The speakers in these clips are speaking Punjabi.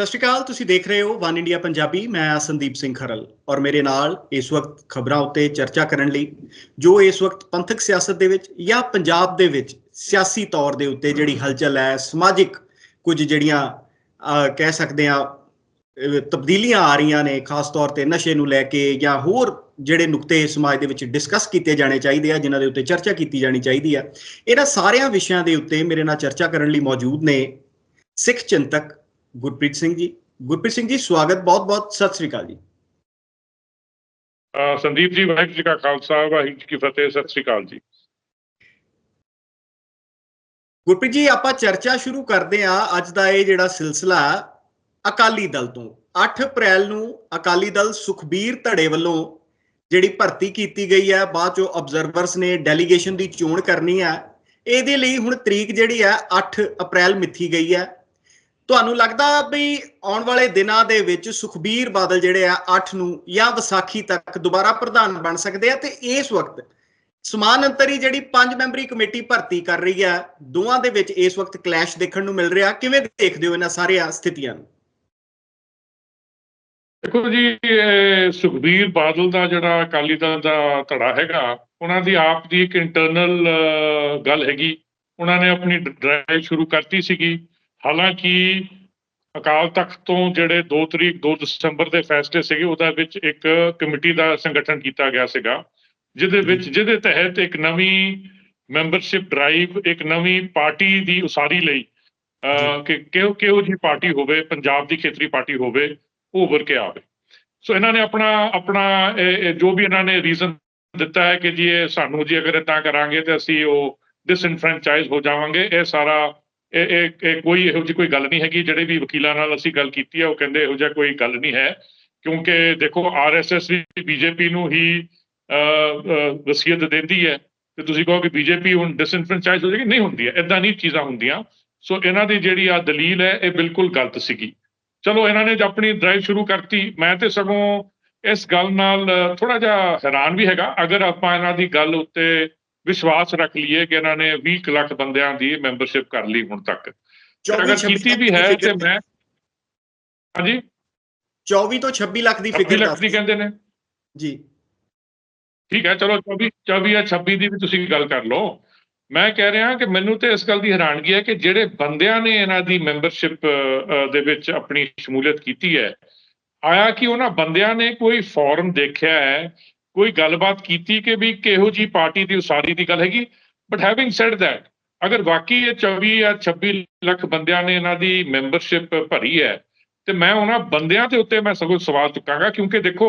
ਸਤਿ ਸ਼੍ਰੀ ਅਕਾਲ, ਤੁਸੀਂ ਦੇਖ ਰਹੇ ਹੋ ਵਨ ਇੰਡੀਆ ਪੰਜਾਬੀ, ਮੈਂ ਹਾਂ ਸੰਦੀਪ ਸਿੰਘ ਖਰਲ ਔਰ ਮੇਰੇ ਨਾਲ ਇਸ ਵਕਤ ਖਬਰਾਂ ਉੱਤੇ ਚਰਚਾ ਕਰਨ ਲਈ ਜੋ ਇਸ ਵਕਤ ਪੰਥਕ ਸਿਆਸਤ ਦੇ ਵਿੱਚ ਜਾਂ ਪੰਜਾਬ ਦੇ ਵਿੱਚ ਸਿਆਸੀ ਤੌਰ ਦੇ ਉੱਤੇ ਜਿਹੜੀ ਹਲਚਲ ਹੈ, ਸਮਾਜਿਕ ਕੁਝ ਜਿਹੜੀਆਂ ਕਹਿ ਸਕਦੇ ਆ ਤਬਦੀਲੀਆਂ ਆ ਰਹੀਆਂ ਨੇ, ਖਾਸ ਤੌਰ ਤੇ ਨਸ਼ੇ ਨੂੰ ਲੈ ਕੇ ਜਾਂ ਹੋਰ ਜਿਹੜੇ ਨੁਕਤੇ ਸਮਾਜ ਦੇ ਵਿੱਚ ਡਿਸਕਸ ਕੀਤੇ ਜਾਣੇ ਚਾਹੀਦੇ ਆ, ਜਿਨ੍ਹਾਂ ਦੇ ਉੱਤੇ ਚਰਚਾ ਕੀਤੀ ਜਾਣੀ ਚਾਹੀਦੀ ਆ, ਇਹਨਾਂ ਸਾਰਿਆਂ ਵਿਸ਼ਿਆਂ ਦੇ ਉੱਤੇ ਮੇਰੇ ਨਾਲ ਚਰਚਾ ਕਰਨ ਲਈ ਮੌਜੂਦ ਨੇ ਸਿੱਖ ਚਿੰਤਕ ਗੁਰਪ੍ਰੀਤ ਸਿੰਘ ਜੀ। ਗੁਰਪ੍ਰੀਤ ਸਿੰਘ ਜੀ ਸਵਾਗਤ ਬਹੁਤ-ਬਹੁਤ ਸਤਿ ਸ੍ਰੀ ਅਕਾਲ ਜੀ। ਸੰਦੀਪ ਜੀ ਵਾਹਿਗੁਰੂ ਜੀ ਕਾ ਖਾਲਸਾ ਵਾਹਿਗੁਰੂ ਜੀ ਕੀ ਫਤਿਹ ਸਤਿ ਸ੍ਰੀ ਅਕਾਲ ਜੀ। ਗੁਰਪ੍ਰੀਤ ਜੀ ਆਪਾਂ ਚਰਚਾ ਸ਼ੁਰੂ ਕਰਦੇ ਹਾਂ ਅੱਜ ਦਾ ਇਹ ਜਿਹੜਾ ਸਿਲਸਿਲਾ ਅਕਾਲੀ ਦਲ ਤੋਂ। 8 ਅਪ੍ਰੈਲ ਨੂੰ ਅਕਾਲੀ ਦਲ ਸੁਖਬੀਰ ਧੜੇ ਵੱਲੋਂ ਜਿਹੜੀ ਭਰਤੀ ਕੀਤੀ ਗਈ ਹੈ ਬਾਅਦ ਚੋਂ ਆਬਜ਼ਰਵਰਸ ਨੇ ਡੈਲੀਗੇਸ਼ਨ ਦੀ ਚੋਣ ਕਰਨੀ ਹੈ। ਇਹਦੇ ਲਈ ਹੁਣ ਤਰੀਕ ਜਿਹੜੀ ਹੈ 8 ਅਪ੍ਰੈਲ ਮਿੱਥੀ ਗਈ ਹੈ। ਤੁਹਾਨੂੰ ਲੱਗਦਾ ਵੀ ਆਉਣ ਵਾਲੇ ਦਿਨਾਂ ਦੇ ਵਿੱਚ ਸੁਖਬੀਰ ਬਾਦਲ ਜਿਹੜੇ ਆ 8 ਨੂੰ ਜਾਂ ਵਿਸਾਖੀ ਤੱਕ ਦੁਬਾਰਾ ਪ੍ਰਧਾਨ ਬਣ ਸਕਦੇ ਆ ਤੇ ਇਸ ਵਕਤ ਸਮਾਨ ਅੰਤਰੀ ਜਿਹੜੀ ਪੰਜ ਮੈਂਬਰੀ ਕਮੇਟੀ ਭਰਤੀ ਕਰ ਰਹੀ ਹੈ ਦੋਵਾਂ ਦੇ ਵਿੱਚ ਇਸ ਵਕਤ ਕਲੈਸ਼ ਦੇਖਣ ਨੂੰ ਮਿਲ ਰਿਹਾ। ਕਿਵੇਂ ਦੇਖਦੇ ਹੋ ਇਹਨਾਂ ਸਾਰੀਆਂ ਸਥਿਤੀਆਂ ਨੂੰ? ਦੇਖੋ ਜੀ ਸੁਖਬੀਰ ਬਾਦਲ ਦਾ ਜਿਹੜਾ ਅਕਾਲੀ ਦਲ ਦਾ ਧੜਾ ਹੈਗਾ, ਉਹਨਾਂ ਦੀ ਆਪ ਦੀ ਇੱਕ ਇੰਟਰਨਲ ਗੱਲ ਹੈਗੀ। ਉਹਨਾਂ ਨੇ ਆਪਣੀ ਡਰਾਈਵ ਸ਼ੁਰੂ ਕਰਤੀ ਸੀਗੀ। ਹਾਲਾਂਕਿ ਅਕਾਲ ਤਖਤ ਤੋਂ ਜਿਹੜੇ 2 ਤਰੀਕ 2 ਦਸੰਬਰ ਦੇ ਫੈਸਲੇ ਸੀਗੇ ਉਹਦਾ ਵਿੱਚ ਇੱਕ ਕਮੇਟੀ ਦਾ ਸੰਗਠਨ ਕੀਤਾ ਗਿਆ ਸੀਗਾ ਜਿਹਦੇ ਵਿੱਚ ਜਿਹਦੇ ਤਹਿਤ ਇੱਕ ਨਵੀਂ ਮੈਂਬਰਸ਼ਿਪ ਡਰਾਈਵ ਇੱਕ ਨਵੀਂ ਪਾਰਟੀ ਦੀ ਉਸਾਰੀ ਲਈ ਕਿ ਕਿਹੋ ਕਿਹੋ ਜੀ ਪਾਰਟੀ ਹੋਵੇ ਪੰਜਾਬ ਦੀ ਖੇਤਰੀ ਪਾਰਟੀ ਹੋਵੇ ਉਹ ਉੱਭਰ ਕੇ ਆਵੇ। ਸੋ ਇਹਨਾਂ ਨੇ ਆਪਣਾ ਆਪਣਾ ਜੋ ਵੀ ਇਹਨਾਂ ਨੇ ਰੀਜ਼ਨ ਦਿੱਤਾ ਹੈ ਕਿ ਜੀ ਇਹ ਸਾਨੂੰ ਜੀ ਅਗਰ ਇਦਾਂ ਕਰਾਂਗੇ ਤੇ ਅਸੀਂ ਉਹ ਡਿਸਇਨਫਰੈਂਚਾਈਜ਼ ਹੋ ਜਾਵਾਂਗੇ ਇਹ ਸਾਰਾ ਇਹ ਇਹ ਕੋਈ ਇਹੋ ਜਿਹੀ ਕੋਈ ਗੱਲ ਨਹੀਂ ਹੈਗੀ, ਜਿਹੜੇ ਵੀ ਵਕੀਲਾਂ ਨਾਲ ਅਸੀਂ ਗੱਲ ਕੀਤੀ ਹੈ ਉਹ ਕਹਿੰਦੇ ਇਹੋ ਜਿਹਾ ਕੋਈ ਗੱਲ ਨਹੀਂ ਹੈ। ਕਿਉਂਕਿ ਦੇਖੋ ਆਰਐਸਐਸ ਵੀ ਬੀਜੇਪੀ ਨੂੰ ਹੀ ਵਸੀਅਤ ਦਿੰਦੀ ਹੈ। ਤੇ ਤੁਸੀਂ ਕਹੋ ਕਿ ਬੀਜੇਪੀ ਹੁਣ ਡਿਸਇਨਫਰੈਂਚਾਈਜ਼ ਹੋ ਜਾਏਗੀ? ਨਹੀਂ ਹੁੰਦੀ ਹੈ। ਇਦਾਂ ਨਹੀਂ ਚੀਜ਼ਾਂ ਹੁੰਦੀਆਂ। ਸੋ ਇਹਨਾਂ ਦੀ ਜਿਹੜੀ ਆ ਦਲੀਲ ਹੈ, ਇਹ ਬਿਲਕੁਲ ਗਲਤ ਸੀਗੀ। ਚਲੋ, ਇਹਨਾਂ ਨੇ ਆਪਣੀ ਡਰਾਈਵ ਸ਼ੁਰੂ ਕਰਤੀ। ਮੈਂ ਤੇ ਸਗੋਂ ਇਸ ਗੱਲ ਨਾਲ ਥੋੜਾ ਜਿਹਾ ਹੈਰਾਨ ਵੀ ਹੈਗਾ। ਅਗਰ ਆਪਾਂ ਇਹਨਾਂ ਦੀ ਗੱਲ ਉੱਤੇ ਵਿਸ਼ਵਾਸ ਰੱਖ ਲਈਏ ਕਿ ਇਹਨਾਂ ਨੇ 20 ਲੱਖ ਬੰਦਿਆਂ ਦੀ ਮੈਂਬਰਸ਼ਿਪ ਕਰ ਲਈ ਹੁਣ ਤੱਕ। ਅਗਰ 24 ਕੀਤੀ ਵੀ ਹੈ ਤੇ ਮੈਂ ਹਾਂਜੀ? 24 ਤੋਂ 26 ਲੱਖ ਦੀ 20 ਫਿਗਰ ਲੱਖ ਦੀ ਕਹਿੰਦੇ ਨੇ। ਜੀ। ਠੀਕ ਹੈ ਚਲੋ 24 24 ਜਾਂ 26 ਦੀ ਵੀ ਤੁਸੀਂ ਗੱਲ ਕਰ ਲਓ। ਮੈਂ ਕਹਿ ਰਿਹਾ ਕਿ ਮੈਨੂੰ ਤੇ ਇਸ ਗੱਲ ਦੀ ਹੈਰਾਨਗੀ ਹੈ ਕਿ ਜਿਹੜੇ ਬੰਦਿਆਂ ਨੇ ਇਹਨਾਂ ਦੀ ਮੈਂਬਰਸ਼ਿਪ ਦੇ ਵਿੱਚ ਆਪਣੀ ਸ਼ਮੂਲੀਅਤ ਕੀਤੀ ਹੈ ਆਇਆ ਕਿ ਉਹਨਾਂ ਬੰਦਿਆਂ ਨੇ ਕੋਈ ਫੋਰਮ ਦੇਖਿਆ ਹੈ ਕੋਈ ਗੱਲਬਾਤ ਕੀਤੀ ਕਿ ਵੀ ਕਿਹੋ ਜੀ ਪਾਰਟੀ ਦੀ ਉਸਾਰੀ ਦੀ ਗੱਲ ਹੈਗੀ? ਬਟ ਹੈਵਿੰਗ ਸੈਡ ਥੈਟ ਅਗਰ ਵਾਕਈ ਇਹ 24 ਜਾਂ 26 ਲੱਖ ਬੰਦਿਆਂ ਨੇ ਇਹਨਾਂ ਦੀ ਮੈਂਬਰਸ਼ਿਪ ਭਰੀ ਹੈ, ਤੇ ਮੈਂ ਉਹਨਾਂ ਬੰਦਿਆਂ ਦੇ ਉੱਤੇ ਮੈਂ ਸਗੋਂ ਸਵਾਲ ਚੁੱਕਾਂਗਾ, ਕਿਉਂਕਿ ਦੇਖੋ,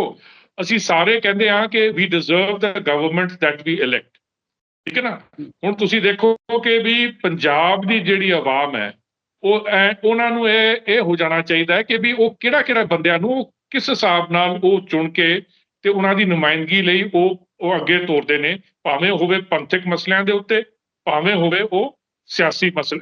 ਅਸੀਂ ਸਾਰੇ ਕਹਿੰਦੇ ਹਾਂ ਕਿ we deserve the government that we elect ਠੀਕ ਹੈ ਨਾ? ਹੁਣ ਤੁਸੀਂ ਦੇਖੋ ਕਿ ਵੀ ਪੰਜਾਬ ਦੀ ਜਿਹੜੀ ਆਵਾਮ ਹੈ, ਉਹ ਉਹਨਾਂ ਨੂੰ ਇਹ ਇਹ ਹੋ ਜਾਣਾ ਚਾਹੀਦਾ ਹੈ ਕਿ ਵੀ ਉਹ ਕਿਹੜਾ ਕਿਹੜਾ ਬੰਦਿਆਂ ਨੂੰ ਕਿਸ ਹਿਸਾਬ ਨਾਲ ਉਹ ਚੁਣ ਕੇ ਤੇ ਉਹਨਾਂ ਦੀ ਨੁਮਾਇੰਦਗੀ ਲਈ ਉਹ ਉਹ ਅੱਗੇ ਤੋਰਦੇ ਨੇ, ਭਾਵੇਂ ਹੋਵੇ ਪੰਥਕ ਮਸਲਿਆਂ ਦੇ ਉੱਤੇ, ਭਾਵੇਂ ਹੋਵੇ ਉਹ ਸਿਆਸੀ ਮਸਲ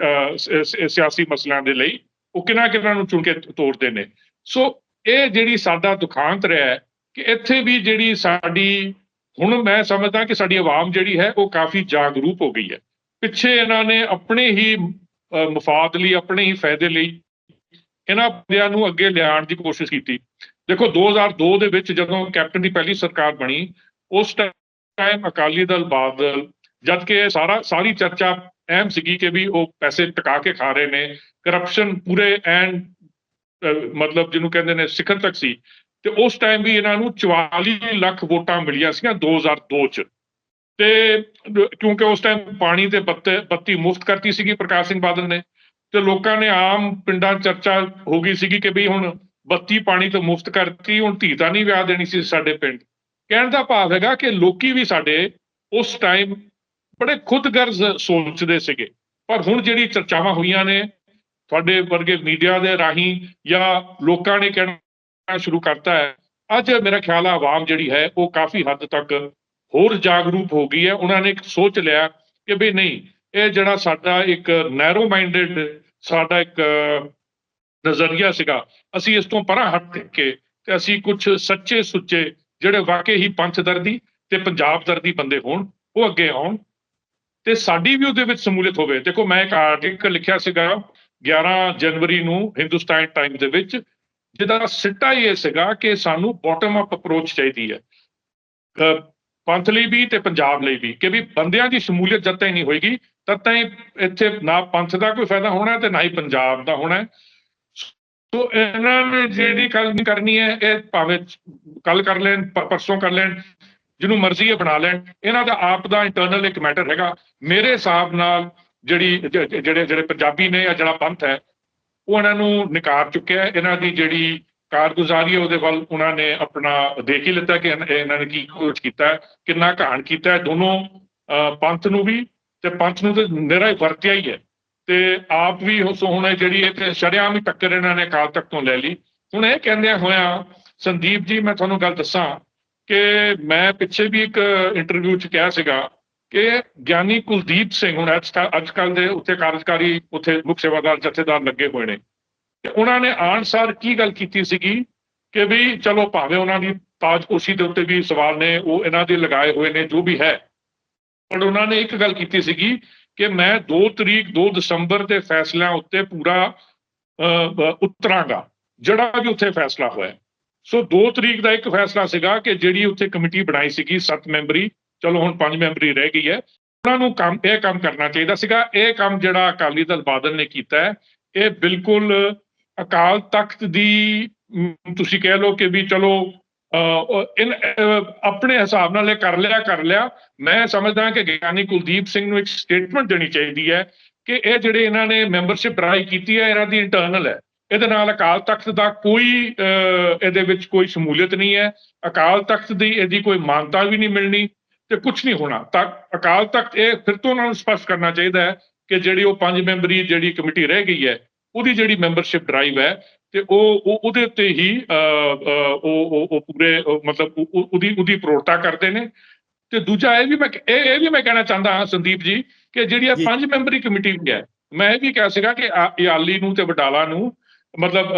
ਸਿਆਸੀ ਮਸਲਿਆਂ ਦੇ ਲਈ, ਉਹ ਕਿਹਨਾਂ ਕਿਹਨਾਂ ਨੂੰ ਚੁਣ ਕੇ ਤੋਰਦੇ ਨੇ। ਸੋ ਇਹ ਜਿਹੜੀ ਸਾਡਾ ਦੁਖਾਂਤ ਰਿਹਾ ਕਿ ਇੱਥੇ ਵੀ ਜਿਹੜੀ ਸਾਡੀ, ਹੁਣ ਮੈਂ ਸਮਝਦਾ ਕਿ ਸਾਡੀ ਆਵਾਮ ਜਿਹੜੀ ਹੈ, ਉਹ ਕਾਫੀ ਜਾਗਰੂਕ ਹੋ ਗਈ ਹੈ। ਪਿੱਛੇ ਇਹਨਾਂ ਨੇ ਆਪਣੇ ਹੀ ਮਫਾਦ ਲਈ, ਆਪਣੇ ਹੀ ਫਾਇਦੇ ਲਈ ਇਹਨਾਂ ਬੰਦਿਆਂ ਨੂੰ ਅੱਗੇ ਲਿਆਉਣ ਦੀ ਕੋਸ਼ਿਸ਼ ਕੀਤੀ। ਦੇਖੋ 2002 ਦੇ ਵਿੱਚ ਜਦੋਂ ਕੈਪਟਨ ਦੀ ਪਹਿਲੀ ਸਰਕਾਰ ਬਣੀ, ਉਸ ਟਾਈਮ ਅਕਾਲੀ ਦਲ, ਬਾਦਲ, ਜਦ ਕਿ ਸਾਰਾ, ਸਾਰੀ ਚਰਚਾ ਅਹਿਮ ਸੀਗੀ ਕਿ ਵੀ ਉਹ ਪੈਸੇ ਟਕਾ ਕੇ ਖਾ ਰਹੇ ਨੇ। ਕਰਪਸ਼ਨ ਪੂਰੇ ਐਂਡ ਮਤਲਬ ਜਿਹਨੂੰ ਕਹਿੰਦੇ ਨੇ ਸਿਖਰ ਤੱਕ ਸੀ। ਤੇ ਉਸ ਟਾਈਮ ਵੀ ਇਹਨਾਂ ਨੂੰ 44 ਲੱਖ ਵੋਟਾਂ ਮਿਲੀਆਂ ਸੀਗੀਆਂ 2002 ਚ। ਤੇ ਕਿਉਂਕਿ ਉਸ ਟਾਈਮ ਪਾਣੀ ਤੇ ਬੱਤੇ ਬੱਤੀ ਮੁਫਤ ਕਰਤੀ ਸੀਗੀ ਪ੍ਰਕਾਸ਼ ਸਿੰਘ ਬਾਦਲ ਨੇ। ਤੇ ਲੋਕਾਂ ਨੇ ਆਮ ਪਿੰਡਾਂ ਚਰਚਾ ਹੋ ਗਈ ਸੀਗੀ ਕਿ ਵੀ ਹੁਣ ਬੱਤੀ ਪਾਣੀ ਤੋਂ ਮੁਫਤ ਕਰਤੀ, ਹੁਣ ਧੀ ਤਾਂ ਨਹੀਂ ਵਿਆਹ ਦੇਣੀ ਸੀ ਸਾਡੇ ਪਿੰਡ। ਕਹਿਣ ਦਾ ਭਾਵ ਹੈਗਾ ਕਿ ਲੋਕੀ ਵੀ ਸਾਡੇ ਉਸ ਟਾਈਮ ਬੜੇ ਖੁਦਗਰਜ਼ ਸੋਚਦੇ ਸੀਗੇ। ਪਰ ਹੁਣ ਜਿਹੜੀ ਚਰਚਾਵਾਂ ਹੋਈਆਂ ਨੇ, ਤੁਹਾਡੇ ਵਰਗੇ ਮੀਡੀਆ ਦੇ ਰਾਹੀਂ ਜਾਂ ਲੋਕਾਂ ਨੇ ਕਹਿਣਾ ਸ਼ੁਰੂ ਕਰਤਾ ਹੈ, ਅੱਜ ਮੇਰਾ ਖਿਆਲ ਹੈ ਆਵਾਮ ਜਿਹੜੀ ਹੈ, ਉਹ ਕਾਫੀ ਹੱਦ ਤੱਕ ਹੋਰ ਜਾਗਰੂਕ ਹੋ ਗਈ ਹੈ। ਉਹਨਾਂ ਨੇ ਇੱਕ ਸੋਚ ਲਿਆ ਕਿ ਵੀ ਨਹੀਂ, ਇਹ ਜਿਹੜਾ ਸਾਡਾ ਇੱਕ ਨੈਰੋ ਮਾਈਂਡਡ ਸਾਡਾ ਇੱਕ ਨਜ਼ਰੀਆ ਸੀਗਾ। ਅਸੀਂ ਇਸ ਤੋਂ ਪਰਾਂ ਹਟ ਕੇ ਤੇ ਅਸੀਂ ਕੁਝ ਸੱਚੇ ਸੁੱਚੇ ਜਿਹੜੇ ਵਾਕਈ ਹੀ ਪੰਥ ਦਰਦੀ ਤੇ ਪੰਜਾਬ ਦਰਦੀ ਬੰਦੇ ਹੋਣ, ਉਹ ਅੱਗੇ ਆਉਣ ਤੇ ਸਾਡੀ ਵੀ ਉਹਦੇ ਵਿੱਚ ਸਮੂਲੀਅਤ ਹੋਵੇ। ਦੇਖੋ, ਮੈਂ ਇੱਕ ਆਰਟੀਕਲ ਲਿਖਿਆ ਸੀਗਾ 11 ਜਨਵਰੀ ਨੂੰ ਹਿੰਦੁਸਤਾਨ ਟਾਈਮ ਦੇ ਵਿੱਚ, ਜਿਹਦਾ ਸਿੱਟਾ ਹੀ ਇਹ ਸੀਗਾ ਕਿ ਸਾਨੂੰ ਬਾਟਮ ਅਪ ਅਪਰੋਚ ਚਾਹੀਦੀ ਹੈ। ਅਹ ਪੰਥ ਲਈ ਵੀ ਤੇ ਪੰਜਾਬ ਲਈ ਵੀ, ਕਿ ਵੀ ਬੰਦਿਆਂ ਦੀ ਸ਼ਮੂਲੀਅਤ ਜਦ ਤੱਕ ਨਹੀਂ ਹੋਏਗੀ, ਤਦ ਤੱਕ ਇੱਥੇ ਨਾ ਪੰਥ ਦਾ ਕੋਈ ਫਾਇਦਾ ਹੋਣਾ ਤੇ ਨਾ ਹੀ ਪੰਜਾਬ ਦਾ ਹੋਣਾ। ਸੋ ਇਹਨਾਂ ਨੇ ਜਿਹੜੀ ਗੱਲ ਨਹੀਂ ਕਰਨੀ ਹੈ ਇਹ ਭਾਵੇਂ ਕੱਲ ਕਰ ਲੈਣ ਪਰਸੋਂ ਕਰ ਲੈਣ ਜਿਹਨੂੰ ਮਰਜ਼ੀ ਹੈ ਬਣਾ ਲੈਣ ਇਹਨਾਂ ਦਾ ਆਪ ਦਾ ਇੰਟਰਨਲ ਇੱਕ ਮੈਟਰ ਹੈਗਾ। ਮੇਰੇ ਹਿਸਾਬ ਨਾਲ ਜਿਹੜੀ ਜਿਹੜੇ ਜਿਹੜੇ ਪੰਜਾਬੀ ਨੇ ਜਾਂ ਜਿਹੜਾ ਪੰਥ ਹੈ ਉਹ ਇਹਨਾਂ ਨੂੰ ਨਕਾਰ ਚੁੱਕਿਆ ਹੈ। ਇਹਨਾਂ ਦੀ ਜਿਹੜੀ ਕਾਰਗੁਜ਼ਾਰੀ ਹੈ ਉਹਦੇ ਵੱਲ ਉਹਨਾਂ ਨੇ ਆਪਣਾ ਦੇਖ ਹੀ ਲਿੱਤਾ ਕਿ ਇਹਨਾਂ ਨੇ ਕੀ ਕੁਝ ਕੀਤਾ ਕਿੰਨਾ ਘਾਣ ਕੀਤਾ ਹੈ। ਦੋਨੋਂ ਪੰਥ ਨੂੰ ਵੀ ਤੇ ਪੰਥ ਨੂੰ ਤੇ ਹੀ ਵਰਤਿਆ ਹੀ ਹੈ। ਤੇ ਆਪ ਵੀ ਉਸ ਹੁਣ ਜਿਹੜੀ ਇਹ ਸ਼ਰਿਆਮ ਹੀ ਟੱਕਰ ਇਹਨਾਂ ਨੇ ਅਕਾਲ ਤਖਤ ਤੋਂ ਲੈ ਲਈ। ਹੁਣ ਇਹ ਕਹਿੰਦਿਆਂ ਹੋਇਆ, ਸੰਦੀਪ ਜੀ, ਮੈਂ ਤੁਹਾਨੂੰ ਗੱਲ ਦੱਸਾਂ ਕਿ ਮੈਂ ਪਿੱਛੇ ਵੀ ਇੱਕ ਇੰਟਰਵਿਊ 'ਚ ਕਿਹਾ ਸੀਗਾ ਕਿ ਗਿਆਨੀ ਕੁਲਦੀਪ ਸਿੰਘ ਹੁਣ ਅੱਜ ਕੱਲ ਦੇ ਉੱਥੇ ਕਾਰਜਕਾਰੀ, ਉੱਥੇ ਮੁੱਖ ਸੇਵਾਦਾਰ, ਜਥੇਦਾਰ ਲੱਗੇ ਹੋਏ ਨੇ। ਤੇ ਉਹਨਾਂ ਨੇ ਆਨਸਾਰ ਕੀ ਗੱਲ ਕੀਤੀ ਸੀਗੀ ਕਿ ਵੀ ਚਲੋ ਭਾਵੇਂ ਉਹਨਾਂ ਦੀ ਤਾਜਪੋਸ਼ੀ ਦੇ ਉੱਤੇ ਵੀ ਸਵਾਲ ਨੇ, ਉਹ ਇਹਨਾਂ ਦੇ ਲਗਾਏ ਹੋਏ ਨੇ, ਜੋ ਵੀ ਹੈ। ਪਰ ਉਹਨਾਂ ਨੇ ਇੱਕ ਗੱਲ ਕੀਤੀ ਸੀਗੀ ਕਿ ਮੈਂ 2 ਤਰੀਕ 2 ਦਸੰਬਰ ਦੇ ਫੈਸਲਿਆਂ ਉੱਤੇ ਪੂਰਾ ਉਤਰਾਂਗਾ, ਜਿਹੜਾ ਵੀ ਉੱਥੇ ਫੈਸਲਾ ਹੋਇਆ। ਸੋ 2 ਤਰੀਕ ਦਾ ਇੱਕ ਫੈਸਲਾ ਸੀਗਾ ਕਿ ਜਿਹੜੀ ਉੱਥੇ ਕਮੇਟੀ ਬਣਾਈ ਸੀਗੀ 7 ਮੈਂਬਰੀ, ਚਲੋ ਹੁਣ 5 ਮੈਂਬਰੀ ਰਹਿ ਗਈ ਹੈ, ਉਹਨਾਂ ਨੂੰ ਕੰਮ, ਇਹ ਕੰਮ ਕਰਨਾ ਚਾਹੀਦਾ ਸੀਗਾ। ਇਹ ਕੰਮ ਜਿਹੜਾ ਅਕਾਲੀ ਦਲ ਬਾਦਲ ਨੇ ਕੀਤਾ ਹੈ, ਇਹ ਬਿਲਕੁਲ ਅਕਾਲ ਤਖਤ ਦੀ ਤੁਸੀਂ ਕਹਿ ਲਓ ਕਿ ਵੀ ਚਲੋ ਇਨ ਆਪਣੇ ਹਿਸਾਬ ਨਾਲ ਇਹ ਕਰ ਲਿਆ ਕਰ ਲਿਆ। ਮੈਂ ਸਮਝਦਾ ਕਿ ਗਿਆਨੀ ਕੁਲਦੀਪ ਸਿੰਘ ਨੂੰ ਇੱਕ ਸਟੇਟਮੈਂਟ ਦੇਣੀ ਚਾਹੀਦੀ ਹੈ ਕਿ ਇਹ ਜਿਹੜੇ ਇਹਨਾਂ ਨੇ ਮੈਂਬਰਸ਼ਿਪ ਡਰਾਈ ਕੀਤੀ ਹੈ, ਇਹਨਾਂ ਦੀ ਇੰਟਰਨਲ ਹੈ। ਇਹਦੇ ਨਾਲ ਅਕਾਲ ਤਖਤ ਦਾ ਕੋਈ ਇਹਦੇ ਵਿੱਚ ਕੋਈ ਸ਼ਮੂਲੀਅਤ ਨਹੀਂ ਹੈ। ਅਕਾਲ ਤਖਤ ਦੀ ਇਹਦੀ ਕੋਈ ਮਾਨਤਾ ਵੀ ਨਹੀਂ ਮਿਲਣੀ ਤੇ ਕੁਝ ਨਹੀਂ ਹੋਣਾ। ਤਾਂ ਅਕਾਲ ਤਖਤ, ਇਹ ਫਿਰ ਤੋਂ ਉਹਨਾਂ ਨੂੰ ਸਪਸ਼ਟ ਕਰਨਾ ਚਾਹੀਦਾ ਹੈ ਕਿ ਜਿਹੜੀ ਉਹ ਪੰਜ ਮੈਂਬਰੀ ਜਿਹੜੀ ਕਮੇਟੀ ਰਹਿ ਗਈ ਹੈ, ਉਹਦੀ ਜਿਹੜੀ ਮੈਂਬਰਸ਼ਿਪ ਡਰਾਈਵ ਹੈ ਤੇ ਉਹ ਉਹ- ਉਹਦੇ ਉੱਤੇ ਹੀ ਉਹ ਉਹ- ਉਹ ਪੂਰੇ ਮਤਲਬ ਉਹ- ਉਹ- ਉਹਦੀ ਉਹਦੀ ਪ੍ਰੋੜਤਾ ਕਰਦੇ ਨੇ ਤੇ ਦੂਜਾ ਇਹ ਵੀ ਮੈਂ ਇਹ ਇਹ ਵੀ ਮੈਂ ਕਹਿਣਾ ਚਾਹੁੰਦਾ ਹਾਂ ਸੰਦੀਪ ਜੀ ਕਿ ਜਿਹੜੀ ਜੀ। ਪੰਜ ਮੈਂਬਰੀ ਕਮੇਟੀ ਵੀ ਹੈ ਮੈਂ ਇਹ ਵੀ ਕਹਿ ਸੀਗਾ ਕਿ ਆ- ਇਆਲੀ ਨੂੰ ਤੇ ਵਡਾਲਾ ਨੂੰ ਮਤਲਬ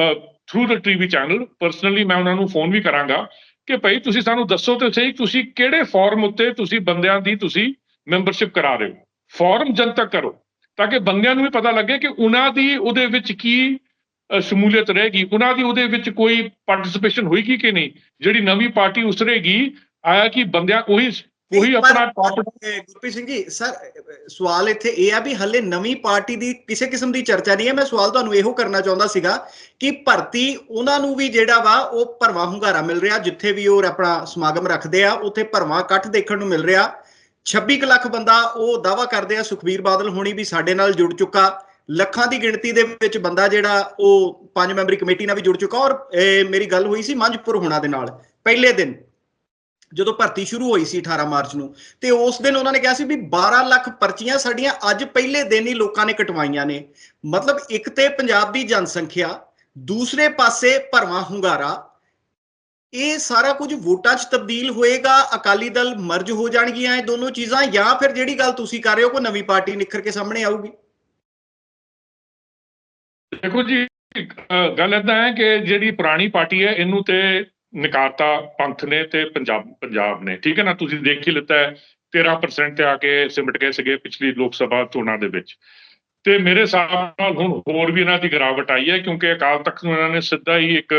through the TV channel personally ਮੈਂ ਉਹਨਾਂ ਨੂੰ ਫੋਨ ਵੀ ਕਰਾਂਗਾ ਕਿ ਭਾਈ ਤੁਸੀਂ ਸਾਨੂੰ ਦੱਸੋ ਤੇ ਸਹੀ ਤੁਸੀਂ ਕਿਹੜੇ ਫਾਰਮ ਉੱਤੇ ਤੁਸੀਂ ਬੰਦਿਆਂ ਦੀ ਤੁਸੀਂ ਮੈਂਬਰਸ਼ਿਪ ਕਰਾ ਰਹੇ ਹੋ ਫਾਰਮ ਜਨਤਕ ਕਰੋ ਤਾਂ ਕਿ ਬੰਦਿਆਂ ਨੂੰ ਵੀ ਪਤਾ ਲੱਗੇ ਕਿ ਉਹਨਾਂ ਦੀ ਉਹਦੇ ਵਿੱਚ ਕੀ ਸ਼ਮੂਲੀਅਤ ਰਹੇਗੀ ਉਹਨਾਂ ਦੀ ਉਹਦੇ ਵਿੱਚ ਕੋਈ ਪਾਰਟਿਸਿਪੇਸ਼ਨ ਹੋਏਗੀ ਕਿ ਨਹੀਂ? ਜਿਹੜੀ ਨਵੀਂ ਪਾਰਟੀ ਉਸਰੇਗੀ ਆਇਆ ਕਿ ਬੰਦਿਆਂ ਉਹੀ ਉਹੀ ਆਪਣਾ ਟੌਪ ਗੁਰਪ੍ਰੀਤ ਸਿੰਘ ਜੀ ਸਰ ਸਵਾਲ ਇੱਥੇ ਇਹ ਆ ਵੀ ਹੱਲੇ ਨਵੀਂ ਪਾਰਟੀ ਦੀ ਕਿਸੇ ਕਿਸਮ ਦੀ ਚਰਚਾ ਨਹੀਂ ਹੈ। ਮੈਂ ਸਵਾਲ ਤੁਹਾਨੂੰ ਇਹੋ ਕਰਨਾ ਚਾਹੁੰਦਾ ਸੀਗਾ ਕਿ ਭਰਤੀ ਉਹਨਾਂ ਨੂੰ ਵੀ ਜਿਹੜਾ ਵਾ ਉਹ ਭਰਵਾਂ ਹੁੰਗਾਰਾ ਮਿਲ ਰਿਹਾ ਜਿੱਥੇ ਵੀ ਉਹ ਆਪਣਾ ਸਮਾਗਮ ਰੱਖਦੇ ਆ ਉੱਥੇ ਭਰਵਾਂ ਇਕੱਠ ਦੇਖਣ ਨੂੰ ਮਿਲ ਰਿਹਾ। 26 ਕੁ ਲੱਖ ਬੰਦਾ ਉਹ ਦਾਵਾ ਕਰਦੇ ਆ ਸੁਖਬੀਰ ਬਾਦਲ ਹੋਣੀ ਵੀ ਸਾਡੇ ਨਾਲ ਜੁੜ ਚੁੱਕਾ। ਲੱਖਾਂ ਦੀ ਗਿਣਤੀ ਦੇ ਵਿੱਚ ਬੰਦਾ ਜਿਹੜਾ ਉਹ ਪੰਜ ਮੈਂਬਰੀ ਕਮੇਟੀ ਨਾਲ ਵੀ ਜੁੜ ਚੁੱਕਾ ਔਰ ਮੇਰੀ ਗੱਲ ਹੋਈ ਸੀ ਮੰਝਪੁਰ ਹੋਣਾ ਦੇ ਨਾਲ, ਪਹਿਲੇ ਦਿਨ, ਜਦੋਂ ਭਰਤੀ ਸ਼ੁਰੂ ਹੋਈ ਸੀ 18 ਮਾਰਚ ਨੂੰ, ਤੇ ਉਸ ਦਿਨ ਉਹਨਾਂ ਨੇ ਕਿਹਾ ਸੀ ਵੀ 12 ਲੱਖ ਪਰਚੀਆਂ ਸਾਡੀਆਂ ਅੱਜ ਪਹਿਲੇ ਦਿਨ ਹੀ ਲੋਕਾਂ ਨੇ ਕਟਵਾਈਆਂ ਨੇ, ਮਤਲਬ ਇੱਕ ਤੇ ਪੰਜਾਬ ਦੀ ਜਨਸੰਖਿਆ, ਦੂਸਰੇ ਪਾਸੇ ਭਰਵਾਂ ਹੁੰਗਾਰਾ, ਇਹ ਸਾਰਾ ਕੁਝ ਵੋਟਾਂ 'ਚ ਤਬਦੀਲ ਹੋਏਗਾ, ਅਕਾਲੀ ਦਲ ਮਰਜ ਹੋ ਜਾਣਗੀਆਂ, ਇਹ ਦੋਨੋਂ ਚੀਜ਼ਾਂ ਜਾਂ ਫਿਰ ਜਿਹੜੀ ਗੱਲ ਤੁਸੀਂ ਕਰ ਰਹੇ ਹੋ, ਕੋਈ ਨਵੀਂ ਪਾਰਟੀ ਨਿਖਰ ਕੇ ਸਾਹਮਣੇ ਆਊਗੀ। ਦੇਖੋ ਜੀ ਗੱਲ ਏਦਾਂ ਹੈ ਕਿ ਜਿਹੜੀ ਪੁਰਾਣੀ ਪਾਰਟੀ ਹੈ, ਇਹਨੂੰ ਤੇ ਨਿਕਾਰਤਾ ਪੰਥ ਨੇ ਤੇ ਪੰਜਾਬ ਪੰਜਾਬ ਨੇ। ਠੀਕ ਹੈ ਨਾ? ਤੁਸੀਂ ਦੇਖ ਹੀ ਲਿੱਤਾ ਹੈ 13% ਤੇ ਆ ਕੇ ਸਿਮਟ ਗਏ ਸੀਗੇ ਪਿਛਲੀ ਲੋਕ ਸਭਾ ਚੋਣਾਂ ਦੇ ਵਿੱਚ। ਤੇ ਮੇਰੇ ਹਿਸਾਬ ਨਾਲ ਹੁਣ ਹੋਰ ਵੀ ਇਹਨਾਂ ਦੀ ਗਿਰਾਵਟ ਆਈ ਹੈ, ਕਿਉਂਕਿ ਅਕਾਲ ਤਖਤ ਨੂੰ ਇਹਨਾਂ ਨੇ ਸਿੱਧਾ ਹੀ ਇੱਕ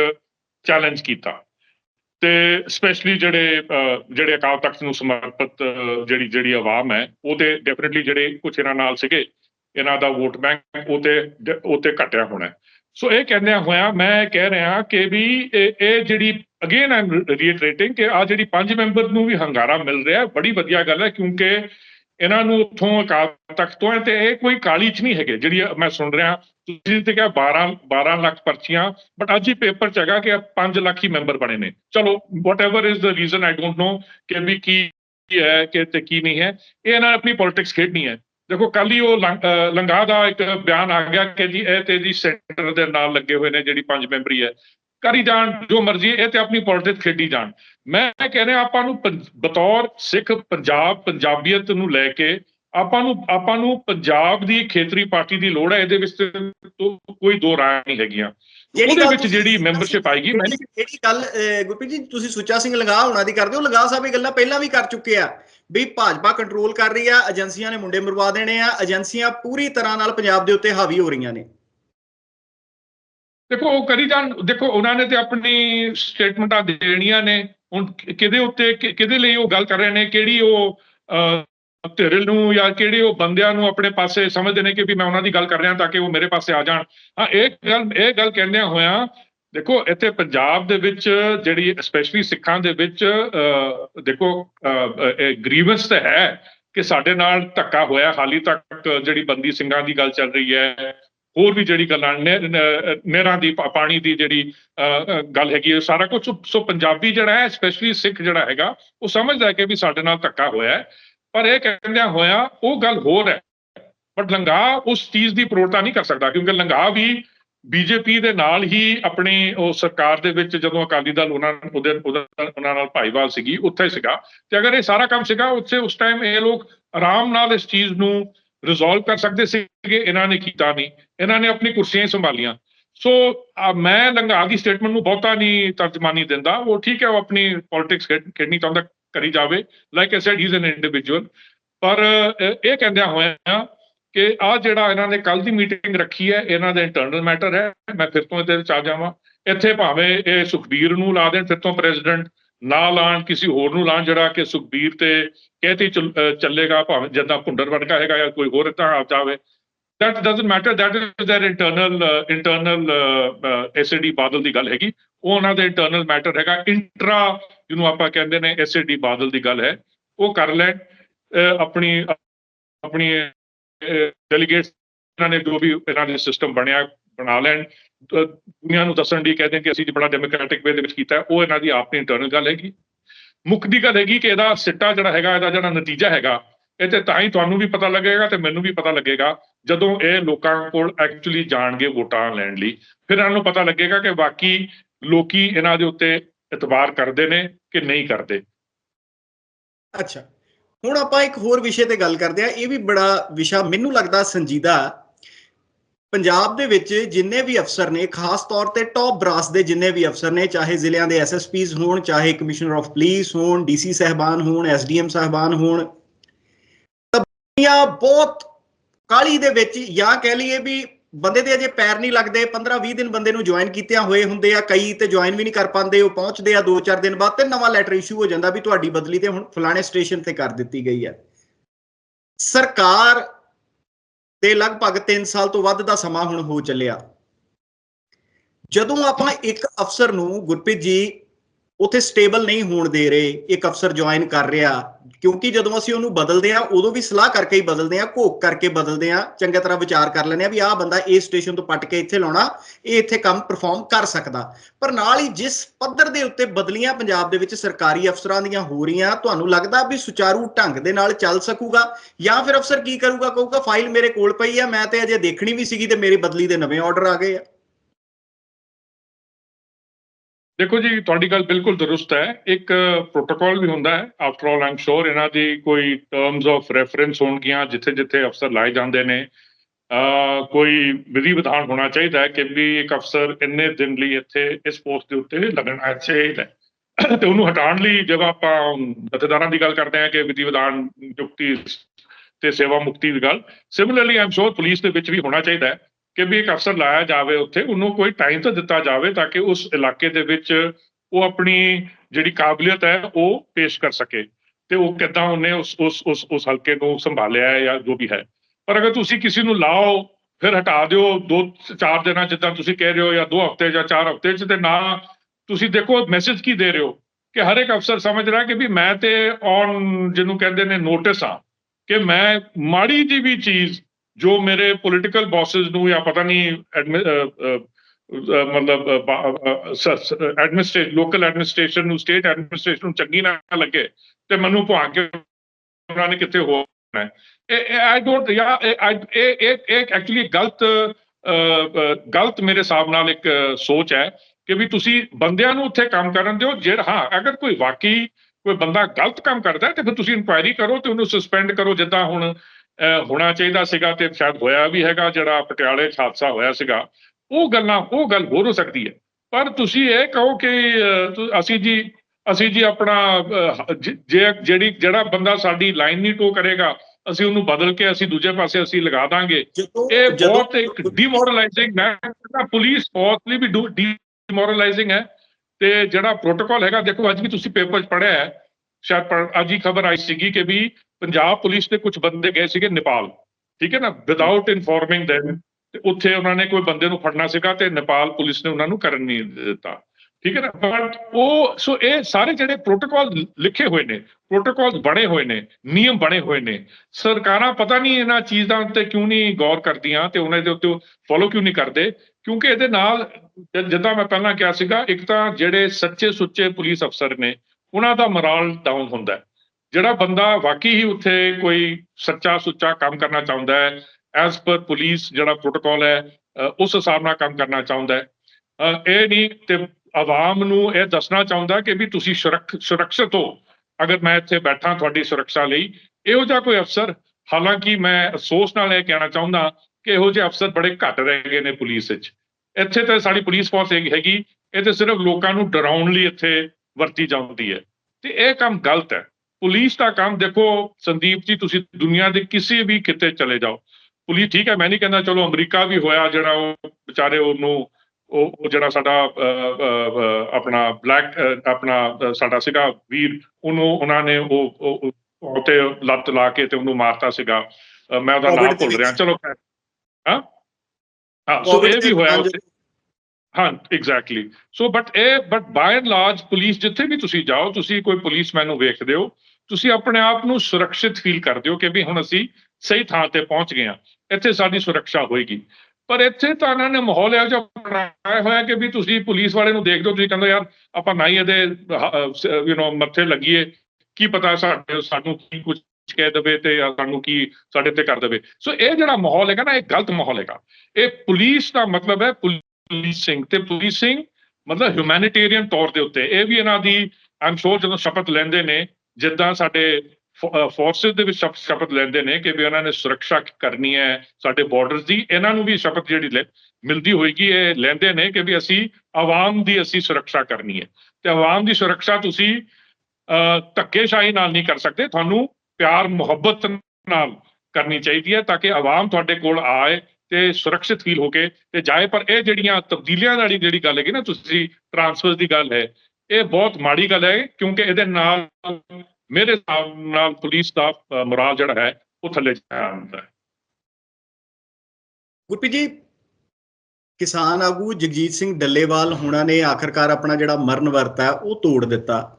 ਚੈਲੰਜ ਕੀਤਾ। ਤੇ ਸਪੈਸ਼ਲੀ ਜਿਹੜੇ ਜਿਹੜੇ ਅਕਾਲ ਤਖਤ ਨੂੰ ਸਮਰਪਿਤ ਜਿਹੜੀ ਜਿਹੜੀ ਆਵਾਮ ਹੈ, ਉਹਦੇ ਤੇ ਡੈਫੀਨਿਟਲੀ ਜਿਹੜੇ ਕੁਝ ਇਹਨਾਂ ਨਾਲ ਸੀਗੇ ਇਹਨਾਂ ਦਾ ਵੋਟ ਬੈਂਕ ਉਹ ਤੇ ਉਹ ਤੇ ਘਟਿਆ ਹੋਣਾ। ਸੋ ਇਹ ਕਹਿੰਦਿਆਂ ਹੋਇਆ ਮੈਂ ਕਹਿ ਰਿਹਾ ਕਿ ਵੀ ਇਹ ਇਹ ਜਿਹੜੀ ਅਗੇਨ ਆਮ ਰੀਇਟਰੇਟਿੰਗ ਕਿ ਆ ਜਿਹੜੀ ਪੰਜ ਮੈਂਬਰ ਨੂੰ ਵੀ ਹੰਗਾਰਾ ਮਿਲ ਰਿਹਾ, ਬੜੀ ਵਧੀਆ ਗੱਲ ਹੈ ਕਿਉਂਕਿ ਇਹਨਾਂ ਨੂੰ ਉੱਥੋਂ ਅਕਾਲ ਤਖਤ ਤੋਂ ਹੈ ਤੇ ਇਹ ਕੋਈ ਕਾਲੀ ਚ ਨਹੀਂ ਹੈਗੇ, ਜਿਹੜੀ ਮੈਂ ਸੁਣ ਰਿਹਾ। ਤੁਸੀਂ ਤੇ ਕਿਹਾ 12 12 ਲੱਖ ਪਰਚੀਆਂ ਬਟ ਅੱਜ ਹੀ ਪੇਪਰ ਚ ਹੈਗਾ ਕਿ 5 ਲੱਖ ਹੀ ਮੈਂਬਰ ਬਣੇ ਨੇ। ਚਲੋ whatever is the reason I don't know ਕਿ ਵੀ ਕੀ ਕੀ ਹੈ, ਕਿ ਤੇ ਕੀ ਨਹੀਂ ਹੈ। ਇਹ ਇਹਨਾਂ ਨੇ ਆਪਣੀ ਪੋਲਿਟਿਕਸ ਖੇਡਣੀ ਹੈ। ਦੇਖੋ ਕੱਲ ਹੀ ਉਹ ਲੰ- ਲੰਗਾ ਦਾ ਇੱਕ ਬਿਆਨ ਆ ਗਿਆ ਕਿ ਜੀ ਇਹ ਤੇ ਜੀ ਸੈਂਟਰ ਦੇ ਨਾਲ ਲੱਗੇ ਹੋਏ ਨੇ ਜਿਹੜੀ ਪੰਜ ਮੈਂਬਰੀ ਹੈ। ਕਰੀ ਜਾਣ, ਜੋ ਮਰਜ਼ੀ, ਇਹ ਤੇ ਆਪਣੀ ਪੋਲਿਟਿਕਸ ਖੇਡੀ ਜਾਣ। ਮੈਂ ਕਹਿ ਰਿਹਾ, ਆਪਾਂ ਨੂੰ ਪੰ- ਬਤੌਰ ਸਿੱਖ ਪੰਜਾਬ, ਪੰਜਾਬੀਅਤ ਨੂੰ ਲੈ ਕੇ ਆਪਾਂ ਨੂੰ ਆਪਾਂ ਨੂੰ ਪੰਜਾਬ ਦੀ ਖੇਤਰੀ ਪਾਰਟੀ ਦੀ ਲੋੜ ਹੈ ਇਹਦੇ ਵਿੱਚ ਕੋਈ ਦੋ ਰਾਏ ਨਹੀਂ ਹੈਗੀਆਂ। ਉਹਦੇ ਵਿੱਚ ਜਿਹੜੀ ਮੈਂਬਰਸ਼ਿਪ ਆਏਗੀ ਮੈਂ ਜਿਹੜੀ ਗੱਲ ਗੁਰਪ੍ਰੀਤ ਜੀ ਤੁਸੀਂ ਸੁੱਚਾ ਸਿੰਘ ਲੰਗਾ ਹੋਣਾ ਦੀ ਕਰਦੇ ਹੋ। ਲੰਗਾ ਸਾਹਿਬ ਇਹ ਗੱਲਾਂ ਪਹਿਲਾਂ ਵੀ ਕਰ ਚੁੱਕੇ ਆ ਵੀ ਭਾਜਪਾ ਕੰਟਰੋਲ ਕਰ ਰਹੀ ਆ ਏਜੰਸੀਆਂ ਨੇ ਮੁੰਡੇ ਮਰਵਾ ਦੇਣੇ ਆ ਏਜੰਸੀਆਂ ਪੂਰੀ ਤਰ੍ਹਾਂ ਨਾਲ ਪੰਜਾਬ ਦੇ ਉੱਤੇ ਹਾਵੀ ਹੋ ਰਹੀਆਂ ਨੇ। ਦੇਖੋ ਉਹ ਕਰੀ ਜਾਣ ਦੇਖੋ ਉਹਨਾਂ ਨੇ ਤੇ ਆਪਣੀ ਸਟੇਟਮੈਂਟਾਂ ਦੇਣੀਆਂ ਨੇ। ਹੁਣ ਕਿਹਦੇ ਉੱਤੇ ਕਿਹਦੇ ਲਈ ਉਹ ਗੱਲ ਕਰ ਰਹੇ ਨੇ ਕਿਹੜੀ ਉਹ ਧਿਰਲ ਨੂੰ ਜਾਂ ਕਿਹੜੇ ਉਹ ਬੰਦਿਆਂ ਨੂੰ ਆਪਣੇ ਪਾਸੇ ਸਮਝਦੇ ਨੇ ਕਿ ਵੀ ਮੈਂ ਉਹਨਾਂ ਦੀ ਗੱਲ ਕਰ ਰਿਹਾ ਤਾਂ ਕਿ ਉਹ ਮੇਰੇ ਪਾਸੇ ਆ ਜਾਣ। ਹਾਂ ਇਹ ਗੱਲ ਇਹ ਗੱਲ ਕਹਿੰਦਿਆਂ ਹੋਇਆਂ ਦੇਖੋ ਇੱਥੇ ਪੰਜਾਬ ਦੇ ਵਿੱਚ ਜਿਹੜੀ ਸਪੈਸ਼ਲੀ ਸਿੱਖਾਂ ਦੇ ਵਿੱਚ ਅਹ, ਦੇਖੋ ਗ੍ਰੀਵੈਂਸ ਤਾਂ ਹੈ ਕਿ ਸਾਡੇ ਨਾਲ ਧੱਕਾ ਹੋਇਆ ਹਾਲੀ ਤੱਕ ਜਿਹੜੀ ਬੰਦੀ ਸਿੰਘਾਂ ਦੀ ਗੱਲ ਚੱਲ ਰਹੀ ਹੈ ਹੋਰ ਵੀ ਜਿਹੜੀ ਗੱਲਾਂ ਨਹਿਰਾਂ ਦੀ ਪਾ- ਪਾਣੀ ਦੀ ਜਿਹੜੀ ਗੱਲ ਹੈਗੀ ਹੈ ਸਾਰਾ ਕੁਝ ਸੋ ਪੰਜਾਬੀ ਜਿਹੜਾ ਹੈ ਸਪੈਸ਼ਲੀ ਸਿੱਖ ਜਿਹੜਾ ਹੈਗਾ ਉਹ ਸਮਝਦਾ ਹੈ ਕਿ ਵੀ ਸਾਡੇ ਨਾਲ ਧੱਕਾ ਹੋਇਆ ਹੈ। ਪਰ ਇਹ ਕਹਿੰਦਿਆਂ ਹੋਇਆ ਉਹ ਗੱਲ ਹੋਰ ਹੈ। ਬਟ ਲੰਗਾ ਉਸ ਚੀਜ਼ ਦੀ ਪ੍ਰੋੜਤਾ ਨਹੀਂ ਕਰ ਸਕਦਾ, ਕਿਉਂਕਿ ਲੰਗਾ ਵੀ ਬੀਜੇਪੀ ਦੇ ਨਾਲ ਹੀ ਆਪਣੀ ਉਹ ਸਰਕਾਰ ਦੇ ਵਿੱਚ ਜਦੋਂ ਅਕਾਲੀ ਦਲ ਉਹਨਾਂ ਉਹਦੇ ਉਹਨਾਂ ਨਾਲ ਭਾਈਵਾਲ ਸੀਗੀ, ਉੱਥੇ ਸੀਗਾ। ਤੇ ਅਗਰ ਇਹ ਸਾਰਾ ਕੰਮ ਸੀਗਾ, ਉੱਥੇ ਉਸ ਟਾਈਮ ਇਹ ਲੋਕ ਆਰਾਮ ਨਾਲ ਇਸ ਚੀਜ਼ ਨੂੰ ਰਿਜ਼ੋਲਵ ਕਰ ਸਕਦੇ ਸੀਗੇ, ਇਹਨਾਂ ਨੇ ਕੀਤਾ ਨਹੀਂ। ਇਹਨਾਂ ਨੇ ਆਪਣੀ ਕੁਰਸੀਆਂ ਹੀ ਸੰਭਾਲੀਆਂ। ਸੋ ਮੈਂ ਲੰਗਾ ਦੀ ਸਟੇਟਮੈਂਟ ਨੂੰ ਬਹੁਤਾ ਨਹੀਂ ਤਰਜਮਾਨੀ ਦਿੰਦਾ। ਉਹ ਠੀਕ ਹੈ, ਉਹ ਆਪਣੀ ਪੋਲਿਟਿਕਸ ਖੇਡਣੀ ਚਾਹੁੰਦਾ। ਕਰੀ ਜਾਵੇ like I said he is an individual ਪਰ ਇਹ ਕਹਿੰਦਿਆਂ ਹੋਇਆਂ ਕਿ ਆ ਜਿਹੜਾ ਇਹਨਾਂ ਨੇ ਕੱਲ ਦੀ ਮੀਟਿੰਗ ਰੱਖੀ ਹੈ, ਇਹਨਾਂ ਦਾ ਇੰਟਰਨਲ ਮੈਟਰ ਹੈ, ਮੈਂ ਫਿਰ ਤੋਂ ਇਹਦੇ ਵਿੱਚ ਆ ਜਾਵਾਂ। ਇੱਥੇ ਭਾਵੇਂ ਇਹ ਸੁਖਬੀਰ ਨੂੰ ਲਾ ਦੇਣ, ਫਿਰ ਤੋਂ ਪ੍ਰੈਜ਼ੀਡੈਂਟ ਨਾ ਲਾਣ, ਕਿਸੇ ਹੋਰ ਨੂੰ ਲਾਣ, ਜਿਹੜਾ ਕਿ ਸੁਖਬੀਰ ਤੇ ਕਹਤੇ ਚੱਲੇਗਾ, ਭਾਵੇਂ ਜਿੱਦਾਂ ਭੁੰਡਰ ਵਰਗਾ ਹੈਗਾ ਜਾਂ ਕੋਈ ਹੋਰ ਇਦਾਂ ਆ ਜਾਵੇ that doesn't matter. That is their internal uh, internal uh, uh, SAD Badal ਦੀ ਗੱਲ ਹੈਗੀ। ਉਹ ਉਹਨਾਂ ਦੇ ਇੰਟਰਨਲ ਮੈਟਰ ਹੈਗਾ। ਇੰਟਰਾ ਜਿਹਨੂੰ ਆਪਾਂ ਕਹਿੰਦੇ ਨੇ SAD ਬਾਦਲ ਦੀ ਗੱਲ ਹੈ। ਉਹ ਕਰ ਲੈਣ ਆਪਣੀ ਆਪਣੀ ਡੈਲੀਗੇਟਸ ਇਹਨਾਂ ਨੇ ਜੋ ਵੀ ਇਹਨਾਂ ਦੇ ਸਿਸਟਮ ਬਣਿਆ ਬਣਾ ਲੈਣ। ਦੁਨੀਆ ਨੂੰ ਦੱਸਣ ਦੀ ਕਹਿੰਦੇ ਕਿ ਅਸੀਂ ਜੀ ਬੜਾ ਡੈਮੋਕ੍ਰੈਟਿਕ ਵੇ ਦੇ ਵਿੱਚ ਕੀਤਾ ਉਹ ਇਹਨਾਂ ਦੀ ਆਪਣੀ ਇੰਟਰਨਲ ਗੱਲ ਹੈਗੀ। ਮੁੱਖ ਦੀ ਗੱਲ ਹੈਗੀ ਕਿ ਇਹਦਾ ਸਿੱਟਾ ਜਿਹੜਾ ਹੈਗਾ ਇਹਦਾ ਜਿਹੜਾ ਨਤੀਜਾ ਹੈਗਾ ਇਹ ਤੇ ਤਾਂ ਹੀ ਤੁਹਾਨੂੰ ਵੀ ਪਤਾ ਲੱਗੇਗਾ ਤੇ ਮੈਨੂੰ ਵੀ ਪਤਾ ਲੱਗੇਗਾ। ਜਦੋਂ ਇਹ ਲੋਕਾਂ ਕੋਲ ਐਕਚੁਅਲੀ ਜਾਣਗੇ ਵੋਟਾਂ ਲੈਣ ਲਈ, ਫਿਰ ਇਹਨਾਂ ਨੂੰ ਪਤਾ ਲੱਗੇਗਾ ਕਿ ਬਾਕੀ ਲੋਕੀ ਇਹਨਾਂ ਦੇ ਉੱਤੇ ਇਤਬਾਰ ਕਰਦੇ ਨੇ ਕਿ ਨਹੀਂ ਕਰਦੇ। ਅੱਛਾ, ਹੁਣ ਆਪਾਂ ਇੱਕ ਹੋਰ ਵਿਸ਼ੇ ਤੇ ਗੱਲ ਕਰਦੇ ਆ ਇਹ ਵੀ ਬੜਾ ਵਿਸ਼ਾ ਮੈਨੂੰ ਲੱਗਦਾ ਸੰਜੀਦਾ ਪੰਜਾਬ ਦੇ ਵਿੱਚ ਜਿੰਨੇ ਵੀ ਅਫਸਰ ਨੇ, ਖਾਸ ਤੌਰ ਤੇ ਟੌਪ ਬਰਾਸ ਦੇ ਜਿੰਨੇ ਵੀ ਅਫਸਰ ਨੇ, ਚਾਹੇ ਜ਼ਿਲ੍ਹਿਆਂ ਦੇ ਐਸਐਸਪੀਜ਼ ਹੋਣ, ਚਾਹੇ ਕਮਿਸ਼ਨਰ ਆਫ ਪੁਲਿਸ ਹੋਣ ਡੀਸੀ ਸਹਿਬਾਨ ਹੋਣ ਐਸਡੀਐਮ ਸਹਿਬਾਨ ਹੋਣ, ਤਾਂ ਦੁਨੀਆ ਬਹੁਤ ਕਾਲੀ ਦੇ ਵਿੱਚ ਜਾਂ ਕਹਿ ਲਈਏ ਵੀ ਬੰਦੇ ਦੇ ਅਜੇ ਪੈਰ ਨਹੀਂ ਲੱਗਦੇ 15-20 ਦਿਨ ਬੰਦੇ ਨੂੰ ਜੁਆਇਨ ਕੀਤਿਆਂ ਹੋਏ ਹੁੰਦੇ ਆ, ਕਈ ਤੇ ਜੁਆਇਨ ਵੀ ਨਹੀਂ ਕਰ ਪਾਉਂਦੇ, ਉਹ ਪਹੁੰਚਦੇ ਆ 2-4 ਦਿਨ ਬਾਅਦ ਤੇ ਨਵਾਂ ਲੈਟਰ ਇਸ਼ੂ ਹੋ ਜਾਂਦਾ ਵੀ ਤੁਹਾਡੀ ਬਦਲੀ ਤੇ ਹੁਣ ਫਲਾਣੇ ਸਟੇਸ਼ਨ ਤੇ ਕਰ ਦਿੱਤੀ ਗਈ ਹੈ ਸਰਕਾਰ ਦੇ ਲਗਭਗ 3 ਸਾਲ ਤੋਂ ਵੱਧ ਦਾ ਸਮਾਂ ਹੁਣ ਹੋ ਚੱਲਿਆ। ਜਦੋਂ ਆਪਾਂ ਇੱਕ ਅਫਸਰ ਨੂੰ ਗੁਰਪ੍ਰੀਤ ਜੀ ਉੱਥੇ ਸਟੇਬਲ ਨਹੀਂ ਹੋਣ ਦੇ ਰਹੇ, ਇੱਕ ਅਫਸਰ ਜੁਆਇਨ ਕਰ ਰਿਹਾ। ਕਿਉਂਕਿ ਜਦੋਂ ਅਸੀਂ ਉਹਨੂੰ ਬਦਲਦੇ ਆ ਉਦੋਂ ਵੀ ਸਲਾਹ ਕਰਕੇ ਹੀ ਬਦਲਦੇ ਆ ਘੋਕ ਕਰਕੇ ਬਦਲਦੇ ਆ ਚੰਗੀ ਤਰ੍ਹਾਂ ਵਿਚਾਰ ਕਰ ਲੈਂਦੇ ਆ ਵੀ ਆਹ ਬੰਦਾ ਇਹ ਸਟੇਸ਼ਨ ਤੋਂ ਪੱਟ ਕੇ ਇੱਥੇ ਲਾਉਣਾ, ਇਹ ਇੱਥੇ ਕੰਮ ਪਰਫਾਰਮ ਕਰ ਸਕਦਾ। ਪਰ ਨਾਲ ਹੀ ਜਿਸ ਪੱਧਰ ਦੇ ਉੱਤੇ ਬਦਲੀਆਂ ਪੰਜਾਬ ਦੇ ਵਿੱਚ ਸਰਕਾਰੀ ਅਫਸਰਾਂ ਦੀਆਂ ਹੋ ਰਹੀਆਂ, ਤੁਹਾਨੂੰ ਲੱਗਦਾ ਵੀ ਸੁਚਾਰੂ ਢੰਗ ਦੇ ਨਾਲ ਚੱਲ ਸਕੂਗਾ? ਜਾਂ ਫਿਰ ਅਫਸਰ ਕੀ ਕਰੂਗਾ, ਕਹੂਗਾ ਫਾਈਲ ਮੇਰੇ ਕੋਲ ਪਈ ਆ, ਮੈਂ ਤੇ ਅਜੇ ਦੇਖਣੀ ਵੀ ਸੀਗੀ ਤੇ ਮੇਰੀ ਬਦਲੀ ਦੇ ਨਵੇਂ ਆਰਡਰ ਆ ਗਏ ਆ। ਦੇਖੋ ਜੀ, ਤੁਹਾਡੀ ਗੱਲ ਬਿਲਕੁਲ ਦਰੁਸਤ ਹੈ। ਇੱਕ ਪ੍ਰੋਟੋਕਾਲ ਵੀ ਹੁੰਦਾ ਹੈ। ਆਫਟਰ ਆਲ ਆਮ ਸ਼ੋਰ ਇਹਨਾਂ ਦੀ ਕੋਈ ਟਰਮਸ ਆਫ ਰੈਫਰੈਂਸ ਹੋਣਗੀਆਂ ਜਿੱਥੇ ਜਿੱਥੇ ਅਫਸਰ ਲਾਏ ਜਾਂਦੇ ਨੇ। ਕੋਈ ਵਿਧੀ ਵਿਧਾਨ ਹੋਣਾ ਚਾਹੀਦਾ ਹੈ ਕਿ ਵੀ ਇੱਕ ਅਫਸਰ ਇੰਨੇ ਦਿਨ ਲਈ ਇੱਥੇ ਇਸ ਪੋਸਟ ਦੇ ਉੱਤੇ ਲੱਗਣਾ ਚਾਹੀਦਾ ਤੇ ਉਹਨੂੰ ਹਟਾਉਣ ਲਈ ਜਦੋਂ ਆਪਾਂ ਜਥੇਦਾਰਾਂ ਦੀ ਗੱਲ ਕਰਦੇ ਹਾਂ ਕਿ ਵਿਧੀ ਵਿਧਾਨ ਯੁਕਤੀ ਤੇ ਸੇਵਾ ਮੁਕਤੀ ਦੀ ਗੱਲ। ਸਿਮਿਲਰਲੀ ਆਮ ਸ਼ੋਰ ਪੁਲਿਸ ਦੇ ਵਿੱਚ ਵੀ ਹੋਣਾ ਚਾਹੀਦਾ ਹੈ। ਕਿ ਵੀ ਇੱਕ ਅਫਸਰ ਲਾਇਆ ਜਾਵੇ ਉੱਥੇ, ਉਹਨੂੰ ਕੋਈ ਟਾਈਮ ਤਾਂ ਦਿੱਤਾ ਜਾਵੇ ਤਾਂ ਕਿ ਉਸ ਇਲਾਕੇ ਦੇ ਵਿੱਚ ਉਹ ਆਪਣੀ ਜਿਹੜੀ ਕਾਬਲੀਅਤ ਹੈ, ਉਹ ਪੇਸ਼ ਕਰ ਸਕੇ ਤੇ ਉਹ ਕਿੱਦਾਂ ਉਹਨੇ ਉਸ ਉਸ ਉਸ ਉਸ ਹਲਕੇ ਨੂੰ ਸੰਭਾਲਿਆ ਹੈ ਜਾਂ ਜੋ ਵੀ ਹੈ। ਪਰ ਅਗਰ ਤੁਸੀਂ ਕਿਸੇ ਨੂੰ ਲਾਓ, ਫਿਰ ਹਟਾ ਦਿਓ, ਦੋ, ਚਾਰ ਦਿਨਾਂ ਜਿੱਦਾਂ ਤੁਸੀਂ ਕਹਿ ਰਹੇ ਹੋ ਜਾਂ ਦੋ ਹਫ਼ਤੇ ਜਾਂ ਚਾਰ ਹਫ਼ਤੇ ਚ ਤੇ ਨਾ ਤੁਸੀਂ ਦੇਖੋ ਮੈਸੇਜ ਕੀ ਦੇ ਰਹੇ ਹੋ? ਕਿ ਹਰ ਇੱਕ ਅਫਸਰ ਸਮਝ ਰਿਹਾ ਕਿ ਵੀ ਮੈਂ ਤੇ ਔਨ ਜਿਹਨੂੰ ਕਹਿੰਦੇ ਨੇ ਨੋਟਿਸ ਆ ਕਿ ਮੈਂ ਮਾੜੀ ਜੀ ਵੀ ਚੀਜ਼ ਜੋ ਮੇਰੇ ਪੋਲਿਟੀਕਲ ਬੌਸਸ ਨੂੰ ਜਾਂ ਪਤਾ ਨਹੀਂ ਮਤਲਬ ਐਡਮਿਨਿਸਟ੍ਰੇਸ਼ਨ ਲੋਕਲ ਐਡਮਿਨਿਸਟ੍ਰੇਸ਼ਨ ਨੂੰ ਸਟੇਟ ਐਡਮਿਨਿਸਟ੍ਰੇਸ਼ਨ ਨੂੰ ਚੰਗੀ ਨਾ ਲੱਗੇ ਤੇ ਮੈਨੂੰ ਭੁਆ ਕੇ ਉਹਨਾਂ ਨੇ ਕਿੱਥੇ ਹੋਣਾ ਇਹ ਆਈ ਡੋਨਟ ਯਾ, ਇਹ ਇਹ ਐਕਚੁਅਲੀ ਗਲਤ ਗਲਤ ਮੇਰੇ ਹਿਸਾਬ ਨਾਲ ਇੱਕ ਸੋਚ ਹੈ ਕਿ ਵੀ ਤੁਸੀਂ ਬੰਦਿਆਂ ਨੂੰ ਉੱਥੇ ਕੰਮ ਕਰਨ ਦਿਓ, ਜਿਹੜਾ, ਹਾਂ, ਅਗਰ ਕੋਈ ਵਾਕਈ ਕੋਈ ਬੰਦਾ ਗਲਤ ਕੰਮ ਕਰਦਾ ਹੈ ਤੇ ਫਿਰ ਤੁਸੀਂ ਇਨਕੁਆਇਰੀ ਕਰੋ ਤੇ ਉਹਨੂੰ ਸਸਪੈਂਡ ਕਰੋ ਜਿੱਦਾਂ ਹੁਣ ਹੋਣਾ ਚਾਹੀਦਾ ਸੀਗਾ ਤੇ ਸ਼ਾਇਦ ਹੋਇਆ ਵੀ ਹੈਗਾ ਜਿਹੜਾ ਪਟਿਆਲੇ ਹਾਦਸਾ ਹੋਇਆ ਸੀਗਾ। ਉਹ ਗੱਲਾਂ ਉਹ ਗੱਲ ਹੋਰ ਹੋ ਸਕਦੀ ਹੈ। ਪਰ ਤੁਸੀਂ ਇਹ ਕਹੋ ਕਿ ਅਸੀਂ ਜੀ ਅਸੀਂ ਜੀ ਆਪਣਾ ਜਿਹੜੀ ਜਿਹੜਾ ਬੰਦਾ ਸਾਡੀ ਲਾਈਨ ਨਹੀਂ ਟੋ ਕਰੇਗਾ ਅਸੀਂ ਉਹਨੂੰ ਬਦਲ ਕੇ ਅਸੀਂ ਦੂਜੇ ਪਾਸੇ ਅਸੀਂ ਲਗਾ ਦਾਂਗੇ। ਇਹ ਬਹੁਤ ਇੱਕ ਡਿਮੋਰਲਾਈਜ਼ਿੰਗ ਮੈਂ ਕਹਿੰਦਾ ਪੁਲਿਸ ਫੋਰਸ ਲਈ ਵੀ ਡਿਮੋਰਲਾਈਜ਼ਿੰਗ ਹੈ। ਤੇ ਜਿਹੜਾ ਪ੍ਰੋਟੋਕਾਲ ਹੈਗਾ ਦੇਖੋ ਅੱਜ ਵੀ ਤੁਸੀਂ ਪੇਪਰ 'ਚ ਪੜ੍ਹਿਆ ਹੈ। ਸ਼ਾਇਦ ਪੜ੍ਹ- ਅੱਜ ਹੀ ਖਬਰ ਆਈ ਸੀਗੀ ਕਿ ਵੀ ਪੰਜਾਬ ਪੁਲਿਸ ਦੇ ਕੁਝ ਬੰਦੇ ਗਏ ਸੀਗੇ ਨੇਪਾਲ, ਠੀਕ ਹੈ ਨਾ? ਵਿਦਆਊਟ ਇਨਫੋਰਮਿੰਗ them, ਤੇ ਉੱਥੇ ਉਹਨਾਂ ਨੇ ਕੋਈ ਬੰਦੇ ਨੂੰ ਫੜਨਾ ਸੀਗਾ ਤੇ ਨੇਪਾਲ ਪੁਲਿਸ ਨੇ ਉਹਨਾਂ ਨੂੰ ਕਰਨ ਨਹੀਂ ਦਿੱਤਾ, ਠੀਕ ਹੈ ਨਾ? ਬਟ ਉਹ ਸੋ ਇਹ ਸਾਰੇ ਜਿਹੜੇ ਪ੍ਰੋਟੋਕਾਲ ਲਿਖੇ ਹੋਏ ਨੇ ਪ੍ਰੋਟੋਕਾਲ ਬਣੇ ਹੋਏ ਨੇ, ਨਿਯਮ ਬਣੇ ਹੋਏ ਨੇ, ਸਰਕਾਰਾਂ ਪਤਾ ਨਹੀਂ ਇਹਨਾਂ ਚੀਜ਼ਾਂ ਉੱਤੇ ਕਿਉਂ ਨਹੀਂ ਗੌਰ ਕਰਦੀਆਂ ਤੇ ਉਹਨਾਂ ਦੇ ਉੱਤੇ ਫੋਲੋ ਕਿਉਂ ਨਹੀਂ ਕਰਦੇ? ਕਿਉਂਕਿ ਇਹਦੇ ਨਾਲ, ਜਿੱਦਾਂ ਮੈਂ ਪਹਿਲਾਂ ਕਿਹਾ ਸੀਗਾ, ਇੱਕ ਤਾਂ ਜਿਹੜੇ ਸੱਚੇ ਸੁੱਚੇ ਪੁਲਿਸ ਅਫਸਰ ਨੇ ਉਹਨਾਂ ਦਾ ਮੋਰਲ ਡਾਊਨ ਹੁੰਦਾ ਹੈ। ਜਿਹੜਾ ਬੰਦਾ ਵਾਕਈ ਹੀ ਉੱਥੇ ਕੋਈ ਸੱਚਾ ਸੁੱਚਾ ਕੰਮ ਕਰਨਾ ਚਾਹੁੰਦਾ ਹੈ ਐਸ ਪਰ ਪੁਲਿਸ ਜਿਹੜਾ ਪ੍ਰੋਟੋਕਾਲ ਹੈ ਉਸ ਹਿਸਾਬ ਨਾਲ ਕੰਮ ਕਰਨਾ ਚਾਹੁੰਦਾ ਹੈ। ਇਹ ਨਹੀਂ ਤੇ ਆਵਾਮ ਨੂੰ ਇਹ ਦੱਸਣਾ ਚਾਹੁੰਦਾ ਕਿ ਵੀ ਤੁਸੀਂ ਸੁਰੱਖ- ਸੁਰੱਖਿਅਤ ਹੋ। ਅਗਰ ਮੈਂ ਇੱਥੇ ਬੈਠਾ ਤੁਹਾਡੀ ਸੁਰੱਖਿਆ ਲਈ, ਇਹੋ ਜਿਹਾ ਕੋਈ ਅਫਸਰ, ਹਾਲਾਂਕਿ ਮੈਂ ਅਫਸੋਸ ਨਾਲ ਇਹ ਕਹਿਣਾ ਚਾਹੁੰਦਾ ਕਿ ਇਹੋ ਜਿਹੇ ਅਫਸਰ ਬੜੇ ਘੱਟ ਰਹਿ ਗਏ ਨੇ ਪੁਲਿਸ ਵਿੱਚ। ਇੱਥੇ ਤਾਂ ਸਾਡੀ ਪੁਲਿਸ ਫੋਰਸ ਹੈਗੀ ਹੈਗੀ। ਇਹ ਤੇ ਸਿਰਫ ਲੋਕਾਂ ਨੂੰ ਡਰਾਉਣ ਲਈ ਇੱਥੇ ਵਰਤੀ ਜਾਂਦੀ ਹੈ। ਤੇ ਇਹ ਕੰਮ ਗਲਤ ਹੈ। ਪੁਲਿਸ ਦਾ ਕੰਮ ਦੇਖੋ ਸੰਦੀਪ ਜੀ ਤੁਸੀਂ ਦੁਨੀਆ ਦੇ ਕਿਸੇ ਵੀ ਕਿਤੇ ਚਲੇ ਜਾਓ। ਪੁਲਿਸ ਠੀਕ ਹੈ ਮੈਂ ਨਹੀਂ ਕਹਿੰਦਾ ਚਲੋ ਅਮਰੀਕਾ ਵੀ ਹੋਇਆ ਜਿਹੜਾ ਉਹ ਵਿਚਾਰੇ ਉਹਨੂੰ ਉਹ ਜਿਹੜਾ ਸਾਡਾ ਆਪਣਾ ਬਲੈਕ ਆਪਣਾ ਸਾਡਾ ਸੀਗਾ ਵੀਰ ਉਹਨੂੰ ਉਹਨਾਂ ਨੇ ਉਹ ਉਹ- ਉਹ ਉਹ ਤੇ ਲੱਤ ਲਾ ਕੇ ਤੇ ਉਹਨੂੰ ਮਾਰਤਾ ਸੀਗਾ। ਮੈਂ ਉਹਦਾ ਨਾਮ ਭੁੱਲ ਰਿਹਾ। ਚਲੋ। ਹਾਂ? ਹਾਂ ਸੋ ਇਹ ਵੀ ਹੋਇਆ ਉੱਥੇ। ਹਾਂ ਐਗਜ਼ੈਕਟਲੀ ਸੋ ਬਟ ਇਹ but by and large police ਜਿੱਥੇ ਵੀ ਤੁਸੀਂ ਜਾਓ, ਤੁਸੀਂ ਕੋਈ ਪੁਲਿਸਮੈਨ ਨੂੰ ਵੇਖਦੇ ਹੋ, ਤੁਸੀਂ ਆਪਣੇ ਆਪ ਨੂੰ ਸੁਰੱਖਿਅਤ ਫੀਲ ਕਰਦੇ ਹੋ ਕਿ ਵੀ ਹੁਣ ਅਸੀਂ ਸਹੀ ਥਾਂ ਤੇ ਪਹੁੰਚ ਗਏ ਹਾਂ, ਇੱਥੇ ਸਾਡੀ ਸੁਰੱਖਿਆ ਹੋਏਗੀ। ਪਰ ਇੱਥੇ ਤਾਂ ਇਹਨਾਂ ਨੇ ਮਾਹੌਲ ਇਹੋ ਜਿਹਾ ਬਣਾਇਆ ਹੋਇਆ ਕਿ ਵੀ ਤੁਸੀਂ ਪੁਲਿਸ ਵਾਲੇ ਨੂੰ ਦੇਖਦੇ ਹੋ, ਤੁਸੀਂ ਕਹਿੰਦੇ ਯਾਰ, ਆਪਾਂ ਨਾ ਹੀ ਇਹਦੇ ਯੂ نو ਮੱਥੇ ਲੱਗੀਏ। ਕੀ ਪਤਾ ਸਾਡੇ, ਸਾਨੂੰ ਕੀ ਕੁਝ ਕਹਿ ਦੇਵੇ ਤੇ ਜਾਂ ਸਾਨੂੰ ਕੀ ਸਾਡੇ ਤੇ ਕਰ ਦੇਵੇ। ਸੋ ਇਹ ਜਿਹੜਾ ਮਾਹੌਲ ਹੈਗਾ ਨਾ, ਇਹ ਗਲਤ ਮਾਹੌਲ ਹੈਗਾ। ਇਹ ਪੁਲਿਸ ਦਾ ਮਤਲਬ ਹੈ ਸਿੰਘ ਤੇ ਪੁਲਿਸਿੰਗ ਮਤਲਬ ਹਿਊਮੈਨਿਟੇਰੀਅਨ ਤੌਰ ਦੇ ਉੱਤੇ। ਇਹ ਵੀ ਇਹਨਾਂ ਦੀ ਆਮ ਸ਼ੋਰ ਜਦੋਂ ਸ਼ਪਥ ਲੈਂਦੇ ਨੇ ਜਿੱਦਾਂ ਸਾਡੇ ਫੋਰਸਸ ਦੇ ਵਿੱਚ ਸ਼ਪ- ਸ਼ਪਥ ਲੈਂਦੇ ਨੇ ਕਿ ਵੀ ਉਹਨਾਂ ਨੇ ਸੁਰੱਖਿਆ ਕਰਨੀ ਹੈ ਸਾਡੇ ਬਾਰਡਰਸ ਦੀ ਇਹਨਾਂ ਨੂੰ ਵੀ ਸ਼ਪਥ ਜਿਹੜੀ ਲੈ- ਮਿਲਦੀ ਹੋਏਗੀ ਇਹ ਲੈਂਦੇ ਨੇ ਕਿ ਵੀ ਅਸੀਂ ਆਵਾਮ ਦੀ ਅਸੀਂ ਸੁਰੱਖਿਆ ਕਰਨੀ ਹੈ। ਤੇ ਆਵਾਮ ਦੀ ਸੁਰੱਖਿਆ ਤੁਸੀਂ ਅਹ, ਧੱਕੇਸ਼ਾਹੀ ਨਾਲ ਨਹੀਂ ਕਰ ਸਕਦੇ ਤੁਹਾਨੂੰ ਪਿਆਰ ਮੁਹੱਬਤ ਨਾਲ ਕਰਨੀ ਚਾਹੀਦੀ ਹੈ ਤਾਂ ਕਿ ਆਵਾਮ ਤੁਹਾਡੇ ਕੋਲ ਆਏ ਤੇ ਸੁਰੱਖਿਅਤ ਫੀਲ ਹੋ ਕੇ ਤੇ ਜਾਏ ਪਰ ਇਹ ਜਿਹੜੀਆਂ ਤਬਦੀਲੀਆਂ ਵਾਲੀ ਜਿਹੜੀ ਗੱਲ ਹੈਗੀ ਨਾ ਤੁਸੀਂ ਟ੍ਰਾਂਸਫਰ ਦੀ ਗੱਲ ਹੈ ਇਹ ਬਹੁਤ ਮਾੜੀ ਗੱਲ ਹੈ ਕਿਉਂਕਿ ਇਹਦੇ ਨਾਲ ਮੇਰੇ ਹਿਸਾਬ ਨਾਲ ਪੁਲਿਸ ਦਾ ਅ, ਜਿਹੜਾ ਹੈ ਉਹ ਥੱਲੇ ਹੁੰਦਾ ਹੈ। ਗੁਰਪ੍ਰੀਤ ਜੀ ਕਿਸਾਨ ਆਗੂ ਜਗਜੀਤ ਸਿੰਘ ਡੱਲੇਵਾਲ ਹੋਣਾ ਨੇ ਆਖਰਕਾਰ ਆਪਣਾ ਜਿਹੜਾ ਮਰਨ ਵਰਤ ਹੈ ਉਹ ਤੋੜ ਦਿੱਤਾ।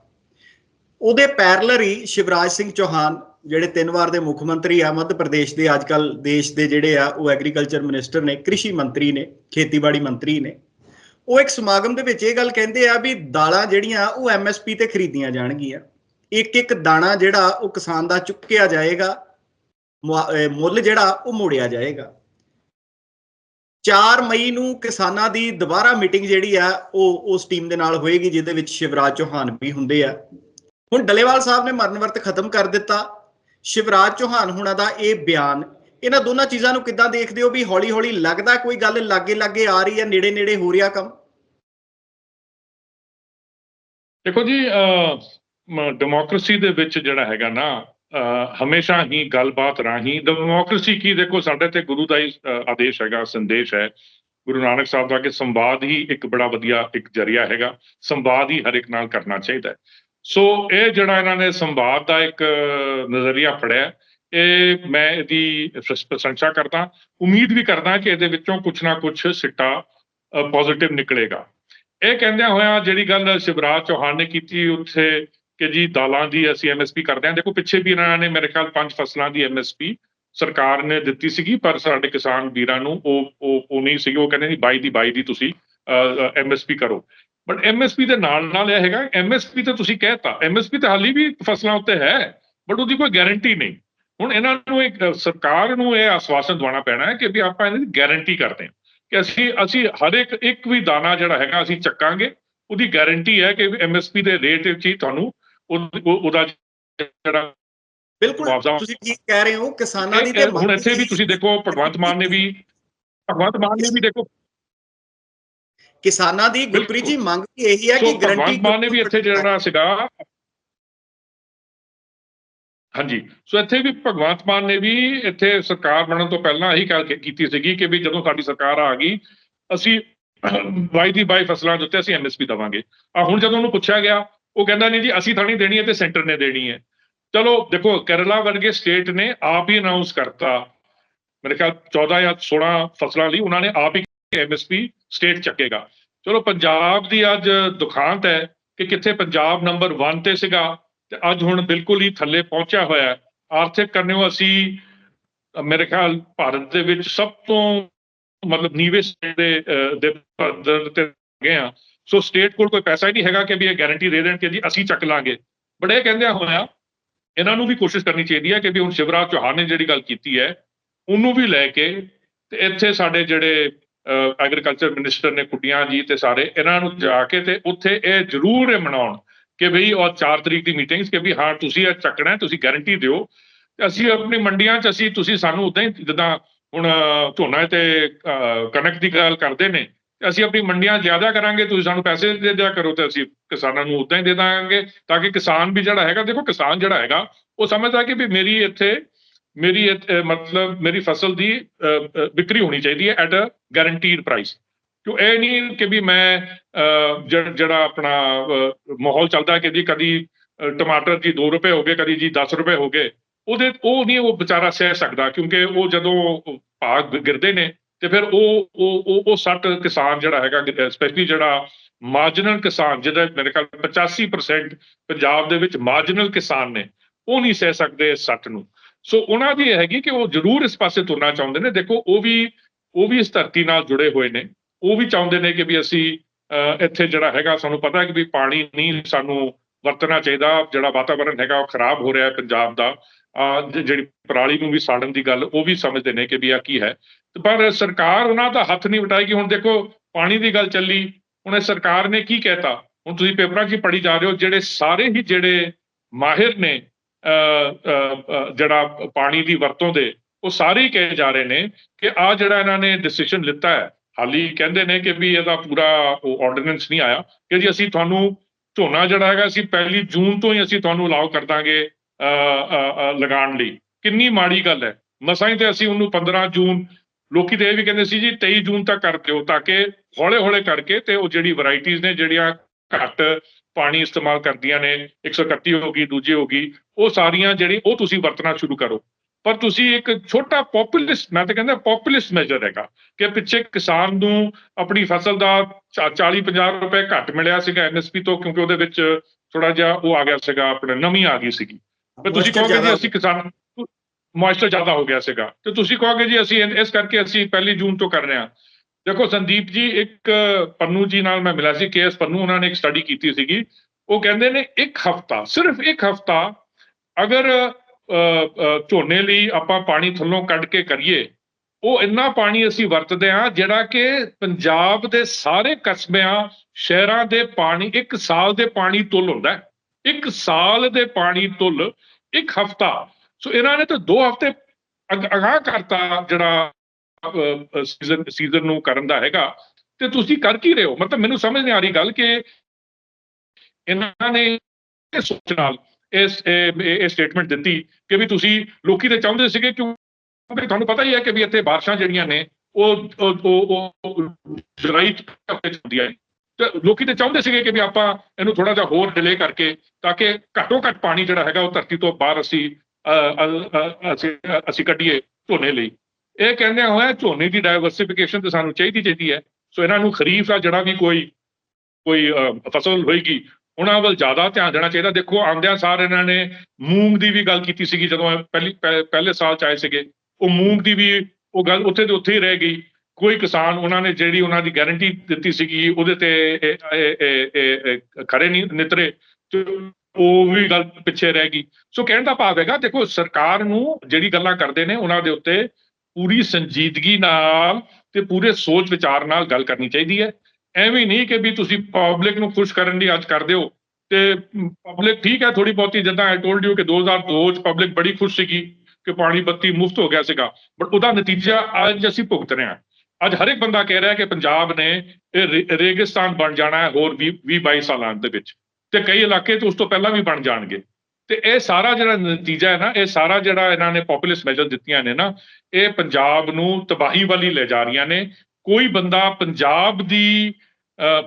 ਉਹਦੇ ਪੈਰਲਰ ਹੀ ਸ਼ਿਵਰਾਜ ਸਿੰਘ ਚੌਹਾਨ ਜਿਹੜੇ ਤਿੰਨ ਵਾਰ ਦੇ ਮੁੱਖ ਮੰਤਰੀ ਆ, ਮੱਧ ਪ੍ਰਦੇਸ਼ ਦੇ ਅੱਜ ਅੱਜਕੱਲ ਦੇਸ਼ ਦੇ ਜਿਹੜੇ ਆ, ਉਹ ਐਗਰੀਕਲਚਰ ਮਿਨਿਸਟਰ ਨੇ, ਕ੍ਰਿਸ਼ੀ ਮੰਤਰੀ ਨੇ, ਖੇਤੀਬਾੜੀ ਮੰਤਰੀ ਨੇ। ਉਹ ਇੱਕ ਸਮਾਗਮ ਦੇ ਵਿੱਚ ਇਹ ਗੱਲ ਕਹਿੰਦੇ ਆ ਵੀ ਦਾਲਾਂ ਜਿਹੜੀਆਂ ਉਹ ਐਮਐਸਪੀ ਤੇ ਖਰੀਦੀਆਂ ਜਾਣਗੀਆਂ। ਇੱਕ ਇੱਕ ਦਾਣਾ ਜਿਹੜਾ ਉਹ ਕਿਸਾਨ ਦਾ ਚੁੱਕਿਆ ਜਾਏਗਾ ਮੁੱਲ ਜਿਹੜਾ ਉਹ ਮੋੜਿਆ ਜਾਏਗਾ। 4 ਮਈ ਨੂੰ ਕਿਸਾਨਾਂ ਦੀ ਦੁਬਾਰਾ ਮੀਟਿੰਗ ਜਿਹੜੀ ਆ, ਉਹ ਉਸ ਟੀਮ ਦੇ ਨਾਲ ਹੋਏਗੀ, ਜਿਹਦੇ ਵਿੱਚ ਸ਼ਿਵਰਾਜ ਚੌਹਾਨ ਵੀ ਹੁੰਦੇ ਆ। ਹੁਣ ਡਲੇਵਾਲ ਸਾਹਿਬ ਨੇ ਮਰਨ ਵਰਤ ਖਤਮ ਕਰ ਦਿੱਤਾ। ਸ਼ਿਵਰਾਜ ਚੌਹਾਨ ਹੁਣਾਂ ਦਾ ਇਹ ਬਿਆਨ। ਇਹਨਾਂ ਦੋਨਾਂ ਚੀਜ਼ਾਂ ਨੂੰ ਕਿੱਦਾਂ ਦੇਖਦੇ ਹੋ ਵੀ ਹੌਲੀ ਹੌਲੀ ਲੱਗਦਾ ਕੋਈ ਗੱਲ ਲਾਗੇ ਲਾਗੇ ਆ ਰਹੀ ਹੈ ਨੇੜੇ ਨੇੜੇ ਹੋ ਰਿਹਾ ਕੰਮ? ਦੇਖੋ ਜੀ ਡੈਮੋਕ੍ਰੇਸੀ ਦੇ ਵਿੱਚ ਜਿਹੜਾ ਹੈਗਾ ਨਾ ਅ, ਹਮੇਸ਼ਾ ਹੀ ਗੱਲਬਾਤ ਰਾਹੀਂ ਡੈਮੋਕ੍ਰੇਸੀ ਕੀ ਦੇਖੋ ਸਾਡੇ ਤੇ ਗੁਰੂ ਦਾ ਹੀ ਆਦੇਸ਼ ਹੈਗਾ ਸੰਦੇਸ਼ ਹੈ। ਗੁਰੂ ਨਾਨਕ ਸਾਹਿਬ ਦਾ ਕਿ ਸੰਵਾਦ ਹੀ ਇੱਕ ਬੜਾ ਵਧੀਆ ਇੱਕ ਜਰੀਆ ਹੈਗਾ। ਸੰਵਾਦ ਹੀ ਹਰ ਇੱਕ ਨਾਲ ਕਰਨਾ ਚਾਹੀਦਾ ਹੈ। ਸੋ ਇਹ ਜਿਹੜਾ ਇਹਨਾਂ ਨੇ ਸੰਵਾਦ ਦਾ ਇੱਕ ਨਜ਼ਰੀਆ ਫੜਿਆ, ਇਹ ਮੈਂ ਇਹਦੀ ਪ੍ਰਸ਼ੰਸਾ ਕਰਦਾ, ਉਮੀਦ ਵੀ ਕਰਦਾ ਕਿ ਇਹਦੇ ਵਿੱਚੋਂ ਕੁਝ ਨਾ ਕੁਝ ਸਿੱਟਾ ਪੋਜ਼ਿਟਿਵ ਨਿਕਲੇਗਾ। ਇਹ ਕਹਿੰਦਿਆਂ ਹੋਇਆਂ ਜਿਹੜੀ ਗੱਲ ਸ਼ਿਵਰਾਜ ਚੌਹਾਨ ਨੇ ਕੀਤੀ ਉੱਥੇ ਕਿ ਜੀ ਦਾਲਾਂ ਦੀ ਅਸੀਂ ਐਮਐਸਪੀ ਕਰਦੇ ਹਾਂ। ਦੇਖੋ, ਪਿੱਛੇ ਵੀ ਇਹਨਾਂ ਨੇ ਮੇਰੇ ਖਿਆਲ ਪੰਜ ਫਸਲਾਂ ਦੀ ਐਮਐਸਪੀ ਸਰਕਾਰ ਨੇ ਦਿੱਤੀ ਸੀਗੀ, ਪਰ ਸਾਡੇ ਕਿਸਾਨ ਵੀਰਾਂ ਨੂੰ ਉਹ ਉਹ ਨਹੀਂ ਸੀਗੀ। ਉਹ ਕਹਿੰਦੇ ਨਹੀਂ 22 ਦੀ 22 ਦੀ ਤੁਸੀਂ ਐਮਐਸਪੀ ਕਰੋ। ਬਟ ਐਮਐਸਪੀ ਦੇ ਨਾਲ ਨਾਲ ਇਹ ਹੈਗਾ ਐਮਐਸਪੀ ਤੇ ਤੁਸੀਂ ਕਹਿਤਾ ਐਮਐਸਪੀ ਤੇ ਹਾਲੀ ਵੀ ਫਸਲਾਂ ਉੱਤੇ ਹੈ ਬਟ ਉਹਦੀ ਕੋਈ ਗਾਰੰਟੀ ਨਹੀਂ। ਹੁਣ ਇਹਨਾਂ ਨੂੰ ਇੱਕ ਸਰਕਾਰ ਨੂੰ ਇਹ ਆਸਵਾਸਨ ਦਿਵਾਉਣਾ ਪੈਣਾ ਹੈ ਕਿ ਵੀ ਆਪਾਂ ਇਹਨਾਂ ਦੀ ਗਾਰੰਟੀ ਕਰਦੇ ਹਾਂ। ਕਿ ਅਸੀਂ ਅਸੀਂ ਹਰ ਇੱਕ ਇੱਕ ਵੀ ਦਾਣਾ ਜਿਹੜਾ ਹੈਗਾ ਅਸੀਂ ਚੱਕਾਂਗੇ ਉਹਦੀ ਗਾਰੰਟੀ ਹੈ ਕਿ ਐਮਐਸਪੀ ਦੇ ਰੇਟ ਵਿੱਚ ਹੀ ਤੁਹਾਨੂੰ ਉਹ- ਉਹ- ਉਹਦਾ ਜਿਹੜਾ ਬਿਲਕੁਲ ਤੁਸੀਂ ਠੀਕ ਕਹਿ ਰਹੇ ਹੋ ਕਿਸਾਨਾਂ ਦੀ ਤੇ ਹੁਣ ਇੱਥੇ ਵੀ ਤੁਸੀਂ ਦੇਖੋ ਭਗਵੰਤ ਮਾਨ ਨੇ ਵੀ ਭਗਵੰਤ ਮਾਨ ਨੇ ਵੀ ਦੇਖੋ ਕਿਸਾਨਾਂ ਦੀ ਗੁਰਪ੍ਰੀਤ ਜੀ ਮੰਗ ਵੀ ਇਹੀ ਹੈ ਕਿ ਗਾਰੰਟੀ ਮਾਨ ਨੇ ਵੀ ਇੱਥੇ ਜਿਹੜਾ ਸੀਗਾ। ਹਾਂਜੀ। ਸੋ ਇੱਥੇ ਵੀ ਭਗਵੰਤ ਮਾਨ ਨੇ ਵੀ ਇੱਥੇ ਸਰਕਾਰ ਬਣਨ ਤੋਂ ਪਹਿਲਾਂ ਇਹੀ ਗੱਲ ਕੀਤੀ ਸੀਗੀ ਕਿ ਵੀ ਜਦੋਂ ਸਾਡੀ ਸਰਕਾਰ ਆ ਗਈ ਅਸੀਂ ਬਾਈ ਦੀ ਬਾਈ ਫਸਲਾਂ ਦੇ ਉੱਤੇ ਅਸੀਂ ਐਮਐਸਪੀ ਦਵਾਂਗੇ। ਆ ਹੁਣ ਜਦੋਂ ਉਹਨੂੰ ਪੁੱਛਿਆ ਗਿਆ ਉਹ ਕਹਿੰਦਾ ਨਹੀਂ ਜੀ ਅਸੀਂ ਤਾਂ ਨਹੀਂ ਦੇਣੀ ਹੈ ਤੇ ਸੈਂਟਰ ਨੇ ਦੇਣੀ ਹੈ। ਚਲੋ ਦੇਖੋ ਕੇਰਲਾ ਵਰਗੇ ਸਟੇਟ ਨੇ ਆਪ ਹੀ ਅਨਾਉਂਸ ਕਰਤਾ। ਮੇਰੇ ਖਿਆਲ 14 ਜਾਂ 16 ਫਸਲਾਂ ਲਈ ਉਹਨਾਂ ਨੇ ਆਪ ਹੀ ਐਮਐਸਪੀ ਸਟੇਟ ਚੱਕੇਗਾ। ਚਲੋ ਪੰਜਾਬ ਦੀ ਅੱਜ ਦੁਖਾਂਤ ਹੈ ਕਿ ਕਿੱਥੇ ਪੰਜਾਬ ਨੰਬਰ 1 ਤੇ ਸੀਗਾ ਤੇ ਅੱਜ ਹੁਣ ਬਿਲਕੁਲ ਹੀ ਥੱਲੇ ਪਹੁੰਚਿਆ ਹੋਇਆ ਹੈ। ਆਰਥਿਕ ਕਰਨਿਓ ਅਸੀਂ, ਮੇਰੇ ਖਿਆਲ ਭਾਰਤ ਦੇ ਵਿੱਚ ਸਭ ਤੋਂ ਮਤਲਬ ਨੀਵੇਂ state ਦੇ ਦੇ ਪੱਧਰ ਤੇ ਗਏ ਆ ਸੋ ਸਟੇਟ ਕੋਲ ਕੋਈ ਪੈਸਾ ਹੀ ਨਹੀਂ ਹੈਗਾ ਕਿ ਵੀ ਇਹ ਗਾਰੰਟੀ ਦੇ ਦੇਣ ਕਿ ਜੀ ਅਸੀਂ ਚੱਕ ਲਾਂਗੇ। ਬੜੇ ਇਹ ਕਹਿੰਦੇ ਹੋਇਆ ਇਹਨਾਂ ਨੂੰ ਵੀ ਕੋਸ਼ਿਸ਼ ਕਰਨੀ ਚਾਹੀਦੀ ਹੈ ਕਿ ਵੀ ਹੁਣ ਸ਼ਿਵਰਾਜ ਚੌਹਾਨ ਨੇ ਜਿਹੜੀ ਗੱਲ ਕੀਤੀ ਹੈ, ਉਹਨੂੰ ਵੀ ਲੈ ਕੇ ਤੇ ਇੱਥੇ ਸਾਡੇ ਜਿਹੜੇ ਐਗਰੀਕਲਚਰ ਮਿਨਿਸਟਰ ਨੇ ਕੁੱਟੀਆਂ ਜੀ ਤੇ ਸਾਰੇ ਇਹਨਾਂ ਨੂੰ ਜਾ ਕੇ ਤੇ ਉੱਥੇ ਇਹ ਜ਼ਰੂਰ ਇਹ ਮਨਾਉਣ ਕਿ ਬਈ ਔਰ 4 ਤਰੀਕ ਦੀ ਮੀਟਿੰਗਸ ਕਿ ਵੀ ਹਾਂ ਤੁਸੀਂ ਇਹ ਚੱਕਣਾ ਤੁਸੀਂ ਗਾਰੰਟੀ ਦਿਓ। ਤੇ ਅਸੀਂ ਆਪਣੀ ਮੰਡੀਆਂ 'ਚ ਅਸੀਂ, ਤੁਸੀਂ ਸਾਨੂੰ ਉਦਾਂ ਹੀ ਜਿੱਦਾਂ ਹੁਣ ਝੋਨਾ ਤੇ ਕਣਕ ਦੀ ਗੱਲ ਕਰਦੇ ਨੇ, ਅਸੀਂ ਆਪਣੀ ਮੰਡੀਆਂ ਜ਼ਿਆਦਾ ਕਰਾਂਗੇ, ਤੁਸੀਂ ਸਾਨੂੰ ਪੈਸੇ ਦੇ ਦਿਆ ਕਰੋ ਤੇ ਅਸੀਂ ਕਿਸਾਨਾਂ ਨੂੰ ਉਦਾਂ ਹੀ ਦੇ ਦਾਂਗੇ, ਤਾਂ ਕਿ ਕਿਸਾਨ ਵੀ ਜਿਹੜਾ ਹੈਗਾ, ਦੇਖੋ ਕਿਸਾਨ ਜਿਹੜਾ ਹੈਗਾ, ਉਹ ਸਮਝਦਾ ਕਿ ਵੀ ਮੇਰੀ ਇੱਥੇ ਮੇਰੀ ਮਤਲਬ ਮੇਰੀ ਫਸਲ ਦੀ ਵਿਕਰੀ ਹੋਣੀ ਚਾਹੀਦੀ ਹੈ ਐਟ ਅ ਗਾਰੰਟੀਡ ਪ੍ਰਾਈਸ ਕਿਉਂ ਇਹ ਨਹੀਂ ਕਿ ਵੀ ਮੈਂ ਅ, ਜਿਹੜਾ ਆਪਣਾ ਮਾਹੌਲ ਚੱਲਦਾ ਕਿ ਜੀ ਕਦੀ ਟਮਾਟਰ ਜੀ 2 ਰੁਪਏ ਹੋ ਗਏ ਕਦੀ ਜੀ 10 ਰੁਪਏ ਹੋ ਗਏ ਉਹਦੇ ਉਹ ਨਹੀਂ ਉਹ ਵਿਚਾਰਾ ਸਹਿ ਸਕਦਾ ਕਿਉਂਕਿ ਉਹ ਜਦੋਂ ਭਾਗ ਗਿਰਦੇ ਨੇ ਤੇ ਫਿਰ ਉਹ ਉਹ ਉਹ ਉਹ ਸੱਟ ਕਿਸਾਨ ਜਿਹੜਾ ਹੈਗਾ ਸਪੈਸ਼ਲੀ ਜਿਹੜਾ ਮਾਰਜਨਲ ਕਿਸਾਨ ਜਿਹਦਾ ਮੇਰੇ ਖਿਆਲ 85% ਪੰਜਾਬ ਦੇ ਵਿੱਚ ਮਾਰਜਨਲ ਕਿਸਾਨ ਨੇ ਉਹ ਨਹੀਂ ਸਹਿ ਸਕਦੇ ਇਸ ਸੱਟ ਨੂੰ। ਸੋ ਉਹਨਾਂ ਦੀ ਇਹ ਹੈਗੀ ਕਿ ਉਹ ਜ਼ਰੂਰ ਇਸ ਪਾਸੇ ਤੁਰਨਾ ਚਾਹੁੰਦੇ ਨੇ। ਦੇਖੋ, ਉਹ ਵੀ ਉਹ ਵੀ ਇਸ ਧਰਤੀ ਨਾਲ ਜੁੜੇ ਹੋਏ ਨੇ। ਉਹ ਵੀ ਚਾਹੁੰਦੇ ਨੇ ਕਿ ਵੀ ਅਸੀਂ ਇੱਥੇ ਜਿਹੜਾ ਹੈਗਾ, ਸਾਨੂੰ ਪਤਾ ਹੈ ਕਿ ਵੀ ਪਾਣੀ ਨਹੀਂ ਸਾਨੂੰ ਵਰਤਣਾ ਚਾਹੀਦਾ। ਜਿਹੜਾ ਵਾਤਾਵਰਣ ਹੈਗਾ, ਉਹ ਖਰਾਬ ਹੋ ਰਿਹਾ ਹੈ ਪੰਜਾਬ ਦਾ। ਜਿਹੜੀ ਪਰਾਲੀ ਨੂੰ ਵੀ ਸਾੜਨ ਦੀ ਗੱਲ, ਉਹ ਵੀ ਸਮਝਦੇ ਨੇ ਕਿ ਵੀ ਆ ਕੀ ਹੈ। ਪਰ ਸਰਕਾਰ ਉਹਨਾਂ ਦਾ ਹੱਥ ਨਹੀਂ ਵਟਾਏਗੀ। ਹੁਣ ਦੇਖੋ, ਪਾਣੀ ਦੀ ਗੱਲ ਚੱਲੀ। ਹੁਣ ਇਹ ਸਰਕਾਰ ਨੇ ਕੀ ਕਹਿਤਾ? ਹੁਣ ਤੁਸੀਂ ਪੇਪਰਾਂ 'ਚ ਹੀ ਪੜ੍ਹੀ ਜਾ ਰਹੇ ਹੋ। ਜਿਹੜੇ ਸਾਰੇ ਹੀ ਜਿਹੜੇ ਮਾਹਿਰ ਨੇ ਜਿਹੜਾ ਪਾਣੀ ਦੀ ਵਰਤੋਂ ਦੇ ਉਹ ਸਾਰੇ ਕਹੇ ਜਾ ਰਹੇ ਨੇ ਕਿ ਆ ਜਿਹੜਾ ਇਹਨਾਂ ਨੇ ਡਿਸੀਜਨ ਲਿੱਤਾ ਹੈ ਹਾਲੀ ਕਹਿੰਦੇ ਨੇ ਕਿ ਵੀ ਇਹਦਾ ਪੂਰਾ ਉਹ ਆਰਡੀਨੈਂਸ ਨਹੀਂ ਆਇਆ ਕਿ ਜੀ ਅਸੀਂ ਤੁਹਾਨੂੰ ਝੋਨਾ ਜਿਹੜਾ ਹੈਗਾ ਅਸੀਂ ਪਹਿਲੀ ਜੂਨ ਤੋਂ ਹੀ ਅਸੀਂ ਤੁਹਾਨੂੰ ਅਲਾਉ ਕਰ ਦਾਂਗੇ ਅਹ, ਲਗਾਉਣ ਲਈ। ਕਿੰਨੀ ਮਾੜੀ ਗੱਲ ਹੈ। ਮਸਾਂ ਹੀ ਤੇ ਅਸੀਂ ਉਹਨੂੰ 15 ਜੂਨ ਲੋਕੀ ਤੇ ਇਹ ਵੀ ਕਹਿੰਦੇ ਸੀ ਜੀ 23 ਜੂਨ ਤੱਕ ਕਰ ਦਿਓ ਤਾਂ ਕਿ ਹੌਲੇ ਹੌਲੇ ਕਰਕੇ ਤੇ ਉਹ ਜਿਹੜੀ ਵੈਰਾਈਟੀਆਂ ਨੇ ਜਿਹੜੀਆਂ ਘੱਟ ਪਾਣੀ ਇਸਤੇਮਾਲ ਕਰਦੀਆਂ ਨੇ 131 ਹੋ ਗਈ ਦੂਜੀ ਹੋ ਗਈ ਉਹ ਸਾਰੀਆਂ ਜਿਹੜੀ ਉਹ ਤੁਸੀਂ ਵਰਤਣਾ ਸ਼ੁਰੂ ਕਰੋ। ਪਰ ਤੁਸੀਂ ਇੱਕ ਛੋਟਾ ਪੋਪੂਲਿਸਟ ਮੈਂ ਤਾਂ ਕਹਿੰਦਾ ਪੋਪੂਲਿਸਟ ਮੈਜਰ ਹੈਗਾ ਕਿ ਪਿੱਛੇ ਕਿਸਾਨ ਨੂੰ ਆਪਣੀ ਫਸਲ ਦਾ 40 50 ਰੁਪਏ ਘੱਟ ਮਿਲਿਆ ਸੀਗਾ ਐਮਐਸਪੀ ਤੋਂ ਕਿਉਂਕਿ ਉਹਦੇ ਵਿੱਚ ਥੋੜਾ ਜਿਹਾ ਉਹ ਆ ਗਿਆ ਸੀਗਾ ਆਪਣੇ ਨਵੀਂ ਆ ਗਈ ਸੀਗੀ। ਪਰ ਤੁਸੀਂ ਕਹੋਗੇ ਜੀ ਅਸੀਂ ਕਿਸਾਨ ਮੋਇਸਚਰ ਜ਼ਿਆਦਾ ਹੋ ਗਿਆ ਸੀਗਾ। ਤੇ ਤੁਸੀਂ ਕਹੋਗੇ ਜੀ ਅਸੀਂ ਇਸ ਕਰਕੇ ਅਸੀਂ ਪਹਿਲੀ ਜੂਨ ਤੋਂ ਕਰ ਰਹੇ ਹਾਂ। ਦੇਖੋ, ਸੰਦੀਪ ਜੀ, ਇੱਕ ਪੰਨੂ ਜੀ ਨਾਲ ਮੈਂ ਮਿਲਿਆ ਸੀ, ਕੇਐਸ ਪੰਨੂ, ਉਹਨਾਂ ਨੇ ਇੱਕ ਸਟੱਡੀ ਕੀਤੀ ਸੀਗੀ। ਉਹ ਕਹਿੰਦੇ ਨੇ, ਇੱਕ ਹਫਤਾ, ਸਿਰਫ ਇੱਕ ਹਫਤਾ, ਅਗਰ ਝੋਨੇ ਲਈ ਆਪਾਂ ਪਾਣੀ ਥੱਲੋਂ ਕੱਢ ਕੇ ਕਰੀਏ, ਉਹ ਇੰਨਾ ਪਾਣੀ ਅਸੀਂ ਵਰਤਦੇ ਹਾਂ, ਜਿਹੜਾ ਕਿ ਪੰਜਾਬ ਦੇ ਸਾਰੇ ਕਸਬਿਆਂ, ਸ਼ਹਿਰਾਂ ਦੇ ਪਾਣੀ, ਇੱਕ ਸਾਲ ਦੇ ਪਾਣੀ ਤੁੱਲ ਹੁੰਦਾ ਇੱਕ ਸਾਲ ਦੇ ਪਾਣੀ ਤੁੱਲ, ਇੱਕ ਹਫਤਾ। ਸੋ ਇਹਨਾਂ ਨੇ ਤਾਂ ਦੋ ਹਫ਼ਤੇ ਅਗ- ਅਗਾਂਹ ਕਰਤਾ ਜਿਹੜਾ ਸੀਜ਼ਨ ਸੀਜ਼ਨ ਨੂੰ ਕਰਨ ਦਾ ਹੈਗਾ। ਤੇ ਤੁਸੀਂ ਕਰ ਕੀ ਰਹੇ ਹੋ? ਮਤਲਬ ਮੈਨੂੰ ਸਮਝ ਨਹੀਂ ਆ ਰਹੀ ਗੱਲ ਕਿ ਇਹਨਾਂ ਨੇ ਇਹ ਸੋਚ ਨਾਲ ਇਸ, ਇਹ ਸਟੇਟਮੈਂਟ ਦਿੱਤੀ ਕਿ ਵੀ ਤੁਸੀਂ ਲੋਕੀ ਤੇ ਚਾਹੁੰਦੇ ਸੀਗੇ ਕਿਉਂਕਿ ਤੁਹਾਨੂੰ ਪਤਾ ਹੀ ਹੈ ਕਿ ਵੀ ਇੱਥੇ ਬਾਰਿਸ਼ਾਂ ਜਿਹੜੀਆਂ ਨੇ, ਉਹ ਉਹ, ਉਹ- ਜੁਲਾਈ ਚ ਹਫ਼ਤੇ ਚ ਹੁੰਦੀਆਂ ਨੇ। ਤੇ ਲੋਕੀ ਤੇ ਚਾਹੁੰਦੇ ਸੀਗੇ ਕਿ ਵੀ ਆਪਾਂ ਇਹਨੂੰ ਥੋੜਾ ਜਿਹਾ ਹੋਰ ਡਿਲੇ ਕਰਕੇ ਤਾਂ ਕਿ ਘੱਟੋ ਘੱਟ ਪਾਣੀ ਜਿਹੜਾ ਹੈਗਾ ਉਹ ਧਰਤੀ ਤੋਂ ਬਾਹਰ ਅਸੀਂ ਅਸੀਂ ਅਸੀਂ ਕੱਢੀਏ ਝੋਨੇ ਲਈ। ਇਹ ਕਹਿੰਦੇ ਹੋਇਆ ਝੋਨੇ ਦੀ ਡਾਈਵਰਸਿਫਿਕੇਸ਼ਨ ਤੇ ਸਾਨੂੰ ਚਾਹੀਦੀ ਚਾਹੀਦੀ ਹੈ। ਸੋ ਇਹਨਾਂ ਨੂੰ ਖਰੀਫ ਆ, ਜਿਹੜਾ ਵੀ ਕੋਈ ਕੋਈ ਫਸਲ ਹੋਏਗੀ, ਉਹਨਾਂ ਵੱਲ ਜ਼ਿਆਦਾ ਧਿਆਨ ਦੇਣਾ ਚਾਹੀਦਾ। ਦੇਖੋ, ਆਉਂਦਿਆਂ ਸਾਰ ਇਹਨਾਂ ਨੇ ਮੂੰਗ ਦੀ ਵੀ ਗੱਲ ਕੀਤੀ ਸੀਗੀ, ਜਦੋਂ ਪਹਿਲੀ, ਪਹਿ- ਪਹਿਲੇ ਸਾਲ ਚ ਆਏ ਸੀਗੇ। ਉਹ ਮੂੰਗ ਦੀ ਵੀ ਉਹ ਗੱਲ ਉੱਥੇ ਦੇ ਉੱਥੇ ਹੀ ਰਹਿ ਗਈ। ਕੋਈ ਕਿਸਾਨ ਉਹਨਾਂ ਨੇ ਜਿਹੜੀ ਉਹਨਾਂ ਦੀ ਗਾਰੰਟੀ ਦਿੱਤੀ ਸੀਗੀ, ਉਹਦੇ ਤੇ ਇਹ- ਖਰੇ ਨਹੀਂ ਨਿਤਰੇ ਉਹ ਵੀ ਗੱਲ ਪਿੱਛੇ ਰਹਿ ਗਈ। ਸੋ ਕਹਿਣ ਦਾ ਭਾਵ ਹੈਗਾ, ਦੇਖੋ, ਸਰਕਾਰ ਨੂੰ ਜਿਹੜੀ ਗੱਲਾਂ ਕਰਦੇ ਨੇ, ਉਹਨਾਂ ਦੇ ਉੱਤੇ ਪੂਰੀ ਸੰਜੀਦਗੀ ਨਾਲ ਤੇ ਪੂਰੇ ਸੋਚ ਵਿਚਾਰ ਨਾਲ ਗੱਲ ਕਰਨੀ ਚਾਹੀਦੀ ਹੈ। ਐਵੇਂ ਨਹੀਂ ਕਿ ਵੀ ਤੁਸੀਂ ਪਬਲਿਕ ਨੂੰ ਖੁਸ਼ ਕਰਨ ਲਈ ਅੱਜ ਕਰਦੇ ਹੋ ਤੇ ਪਬਲਿਕ ਠੀਕ ਹੈ ਥੋੜੀ ਬਹੁਤੀ, ਜਿੱਦਾਂ ਆਈ ਟੋਲਡ ਯੂ ਕਿ 2002 ਚ ਪਬਲਿਕ ਬੜੀ ਖੁਸ਼ ਸੀਗੀ ਕਿ ਪਾਣੀ ਬੱਤੀ ਮੁਫਤ ਹੋ ਗਿਆ ਸੀਗਾ। ਬਟ ਉਹਦਾ ਨਤੀਜਾ ਅੱਜ ਅਸੀਂ ਭੁਗਤ ਰਹੇ ਹਾਂ। ਅੱਜ ਹਰ ਇੱਕ ਬੰਦਾ ਕਹਿ ਰਿਹਾ ਕਿ ਪੰਜਾਬ ਨੇ ਇਹ ਰੇ- ਰੇਗਿਸਤਾਨ ਬਣ ਜਾਣਾ ਹੈ ਹੋਰ 20 22 ਸਾਲਾਂ ਦੇ ਵਿੱਚ। ਤੇ ਕਈ ਇਲਾਕੇ ਤੇ ਉਸ ਤੋਂ ਪਹਿਲਾਂ ਵੀ ਬਣ ਜਾਣਗੇ। ਤੇ ਇਹ ਸਾਰਾ ਜਿਹੜਾ ਨਤੀਜਾ ਹੈ ਨਾ, ਇਹ ਸਾਰਾ ਜਿਹੜਾ ਇਹਨਾਂ ਨੇ ਪੋਪੂਲਿਸਟ ਮੈਜਰ ਦਿੱਤੀਆਂ ਨੇ ਨਾ, ਇਹ ਪੰਜਾਬ ਨੂੰ ਤਬਾਹੀ ਵਾਲੀ ਲੈ ਜਾ ਰਹੀਆਂ ਨੇ। ਕੋਈ ਬੰਦਾ ਪੰਜਾਬ ਦੀ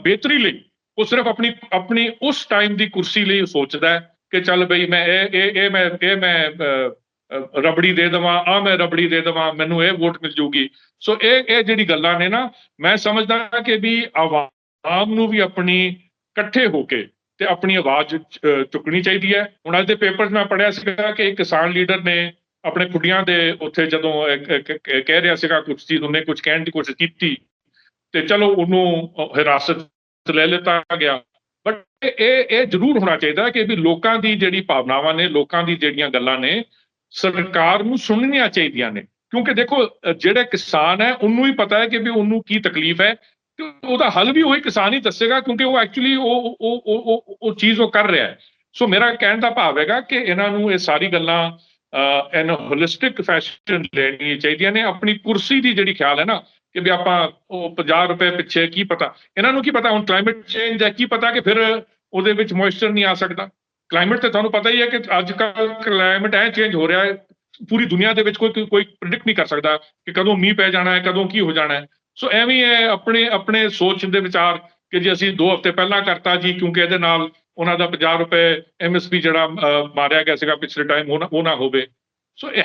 ਬਿਹਤਰੀ ਲਈ, ਉਹ ਸਿਰਫ ਆਪਣੀ ਆਪਣੀ ਉਸ ਟਾਈਮ ਦੀ ਕੁਰਸੀ ਲਈ ਸੋਚਦਾ ਹੈ ਕਿ ਚੱਲ ਬਈ ਮੈਂ ਇਹ ਇਹ ਇਹ ਮੈਂ ਇਹ ਮੈਂ ਰਬੜੀ ਦੇ ਦੇਵਾਂ ਆ ਮੈਂ ਰਬੜੀ ਦੇ ਦੇਵਾਂ, ਮੈਨੂੰ ਇਹ ਵੋਟ ਮਿਲ ਜੂਗੀ। ਸੋ ਇਹ ਇਹ ਜਿਹੜੀ ਗੱਲਾਂ ਨੇ ਨਾ, ਮੈਂ ਸਮਝਦਾ ਕਿ ਵੀ ਆਵਾਮ ਨੂੰ ਵੀ ਆਪਣੀ ਇਕੱਠੇ ਹੋ ਕੇ ਤੇ ਆਪਣੀ ਆਵਾਜ਼ ਚੁੱਕਣੀ ਚਾਹੀਦੀ ਹੈ। ਹੁਣ ਅੱਜ ਦੇ ਪੇਪਰਸ ਮੈਂ ਪੜਿਆ ਸੀਗਾ ਕਿ ਇੱਕ ਕਿਸਾਨ ਲੀਡਰ ਨੇ ਆਪਣੇ ਖੁੱਡੀਆਂ ਦੇ ਉੱਥੇ ਜਦੋਂ ਕਹਿ ਰਿਹਾ ਸੀਗਾ ਕੁਝ ਚੀਜ਼, ਉਹਨੇ ਕੁਝ ਕਹਿਣ ਦੀ ਕੋਸ਼ਿਸ਼ ਕੀਤੀ ਤੇ ਚਲੋ ਉਹਨੂੰ ਹਿਰਾਸਤ ਲੈ ਲਿੱਤਾ ਗਿਆ। ਬਟ ਇਹ ਇਹ ਜ਼ਰੂਰ ਹੋਣਾ ਚਾਹੀਦਾ ਕਿ ਵੀ ਲੋਕਾਂ ਦੀ ਜਿਹੜੀ ਭਾਵਨਾਵਾਂ ਨੇ, ਲੋਕਾਂ ਦੀ ਜਿਹੜੀਆਂ ਗੱਲਾਂ ਨੇ, ਸਰਕਾਰ ਨੂੰ ਸੁਣਨੀਆਂ ਚਾਹੀਦੀਆਂ ਨੇ। ਕਿਉਂਕਿ ਦੇਖੋ ਜਿਹੜੇ ਕਿਸਾਨ ਹੈ, ਉਹਨੂੰ ਹੀ ਪਤਾ ਹੈ ਕਿ ਵੀ ਉਹਨੂੰ ਕੀ ਤਕਲੀਫ ਹੈ ਤੇ ਉਹਦਾ ਹੱਲ ਵੀ ਉਹੀ ਕਿਸਾਨ ਹੀ ਦੱਸੇਗਾ ਕਿਉਂਕਿ ਉਹ ਐਕਚੁਅਲੀ ਉਹ ਉਹ ਉਹ ਉਹ ਚੀਜ਼ ਉਹ ਕਰ ਰਿਹਾ ਹੈ। ਸੋ ਮੇਰਾ ਕਹਿਣ ਦਾ ਭਾਵ ਹੈਗਾ ਕਿ ਇਹਨਾਂ ਨੂੰ ਇਹ ਸਾਰੀ ਗੱਲਾਂ ਐਨ ਹੋਲਿਸਟਿਕ ਫੈਸ਼ਨ ਲੈਣੀ ਚਾਹੀਦੀਆਂ ਨੇ। ਆਪਣੀ ਕੁਰਸੀ ਦੀ ਜਿਹੜੀ ਖਿਆਲ ਹੈ ਨਾ ਕਿ ਵੀ ਆਪਾਂ ਉਹ 50 ਰੁਪਏ ਪਿੱਛੇ ਕੀ ਪਤਾ। ਇਹਨਾਂ ਨੂੰ ਕੀ ਪਤਾ ਹੁਣ ਕਲਾਈਮੇਟ ਚੇਂਜ ਹੈ, ਕੀ ਪਤਾ ਕਿ ਫਿਰ ਉਹਦੇ ਵਿੱਚ ਮੋਇਸਚਰ ਨਹੀਂ ਆ ਸਕਦਾ। ਕਲਾਈਮੇਟ ਤੇ ਤੁਹਾਨੂੰ ਪਤਾ ਹੀ ਹੈ ਕਿ ਅੱਜ ਕੱਲ ਕਲਾਈਮੇਟ ਐ ਚੇਂਜ ਹੋ ਰਿਹਾ ਹੈ। ਪੂਰੀ ਦੁਨੀਆ ਦੇ ਵਿੱਚ ਕੋਈ ਕੋਈ ਪ੍ਰੈਡਿਕਟ ਨਹੀਂ ਕਰ ਸਕਦਾ ਕਿ ਕਦੋਂ ਮੀਂਹ ਪੈ ਜਾਣਾ ਹੈ, ਕਦੋਂ ਕੀ ਹੋ ਜਾਣਾ ਹੈ। ਸੋ ਐਵੇਂ ਹੈ ਆਪਣੇ ਆਪਣੇ ਸੋਚ ਦੇ ਵਿਚਾਰ ਕਿ ਜੇ ਅਸੀਂ 2 ਹਫ਼ਤੇ ਪਹਿਲਾਂ ਕਰਤਾ ਜੀ, ਕਿਉਂਕਿ ਇਹਦੇ ਨਾਲ ਉਹਨਾਂ ਦਾ 50 ਰੁਪਏ ਐਮਐਸਪੀ ਜਿਹੜਾ ਮਾਰਿਆ ਗਿਆ ਸੀਗਾ ਪਿਛਲੇ ਟਾਈਮ ਉਹ ਨਾ ਉਹ ਨਾ ਹੋਵੇ। ਸੋ ਇਹ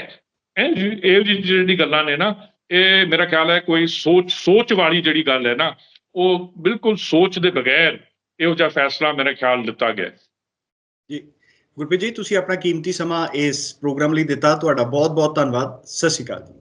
ਇਹ ਜੀ- ਇਹ ਜਿਹੜੀ ਗੱਲਾਂ ਨੇ ਨਾ, ਇਹ ਮੇਰਾ ਖਿਆਲ ਹੈ ਕੋਈ ਸੋਚ ਸੋਚ ਵਾਲੀ ਜਿਹੜੀ ਗੱਲ ਹੈ ਨਾ, ਉਹ ਬਿਲਕੁਲ ਸੋਚ ਦੇ ਬਗੈਰ ਇਹੋ ਜਿਹਾ ਫੈਸਲਾ ਮੇਰੇ ਖਿਆਲ ਦਿੱਤਾ ਗਿਆ ਜੀ, ਗੁਰਪ੍ਰੀਤ ਜੀ, ਤੁਸੀਂ ਆਪਣਾ ਕੀਮਤੀ ਸਮਾਂ ਇਸ ਪ੍ਰੋਗਰਾਮ ਲਈ ਦਿੱਤਾ, ਤੁਹਾਡਾ ਬਹੁਤ ਬਹੁਤ ਧੰਨਵਾਦ। ਸਤਿ ਸ਼੍ਰੀ ਅਕਾਲ ਜੀ।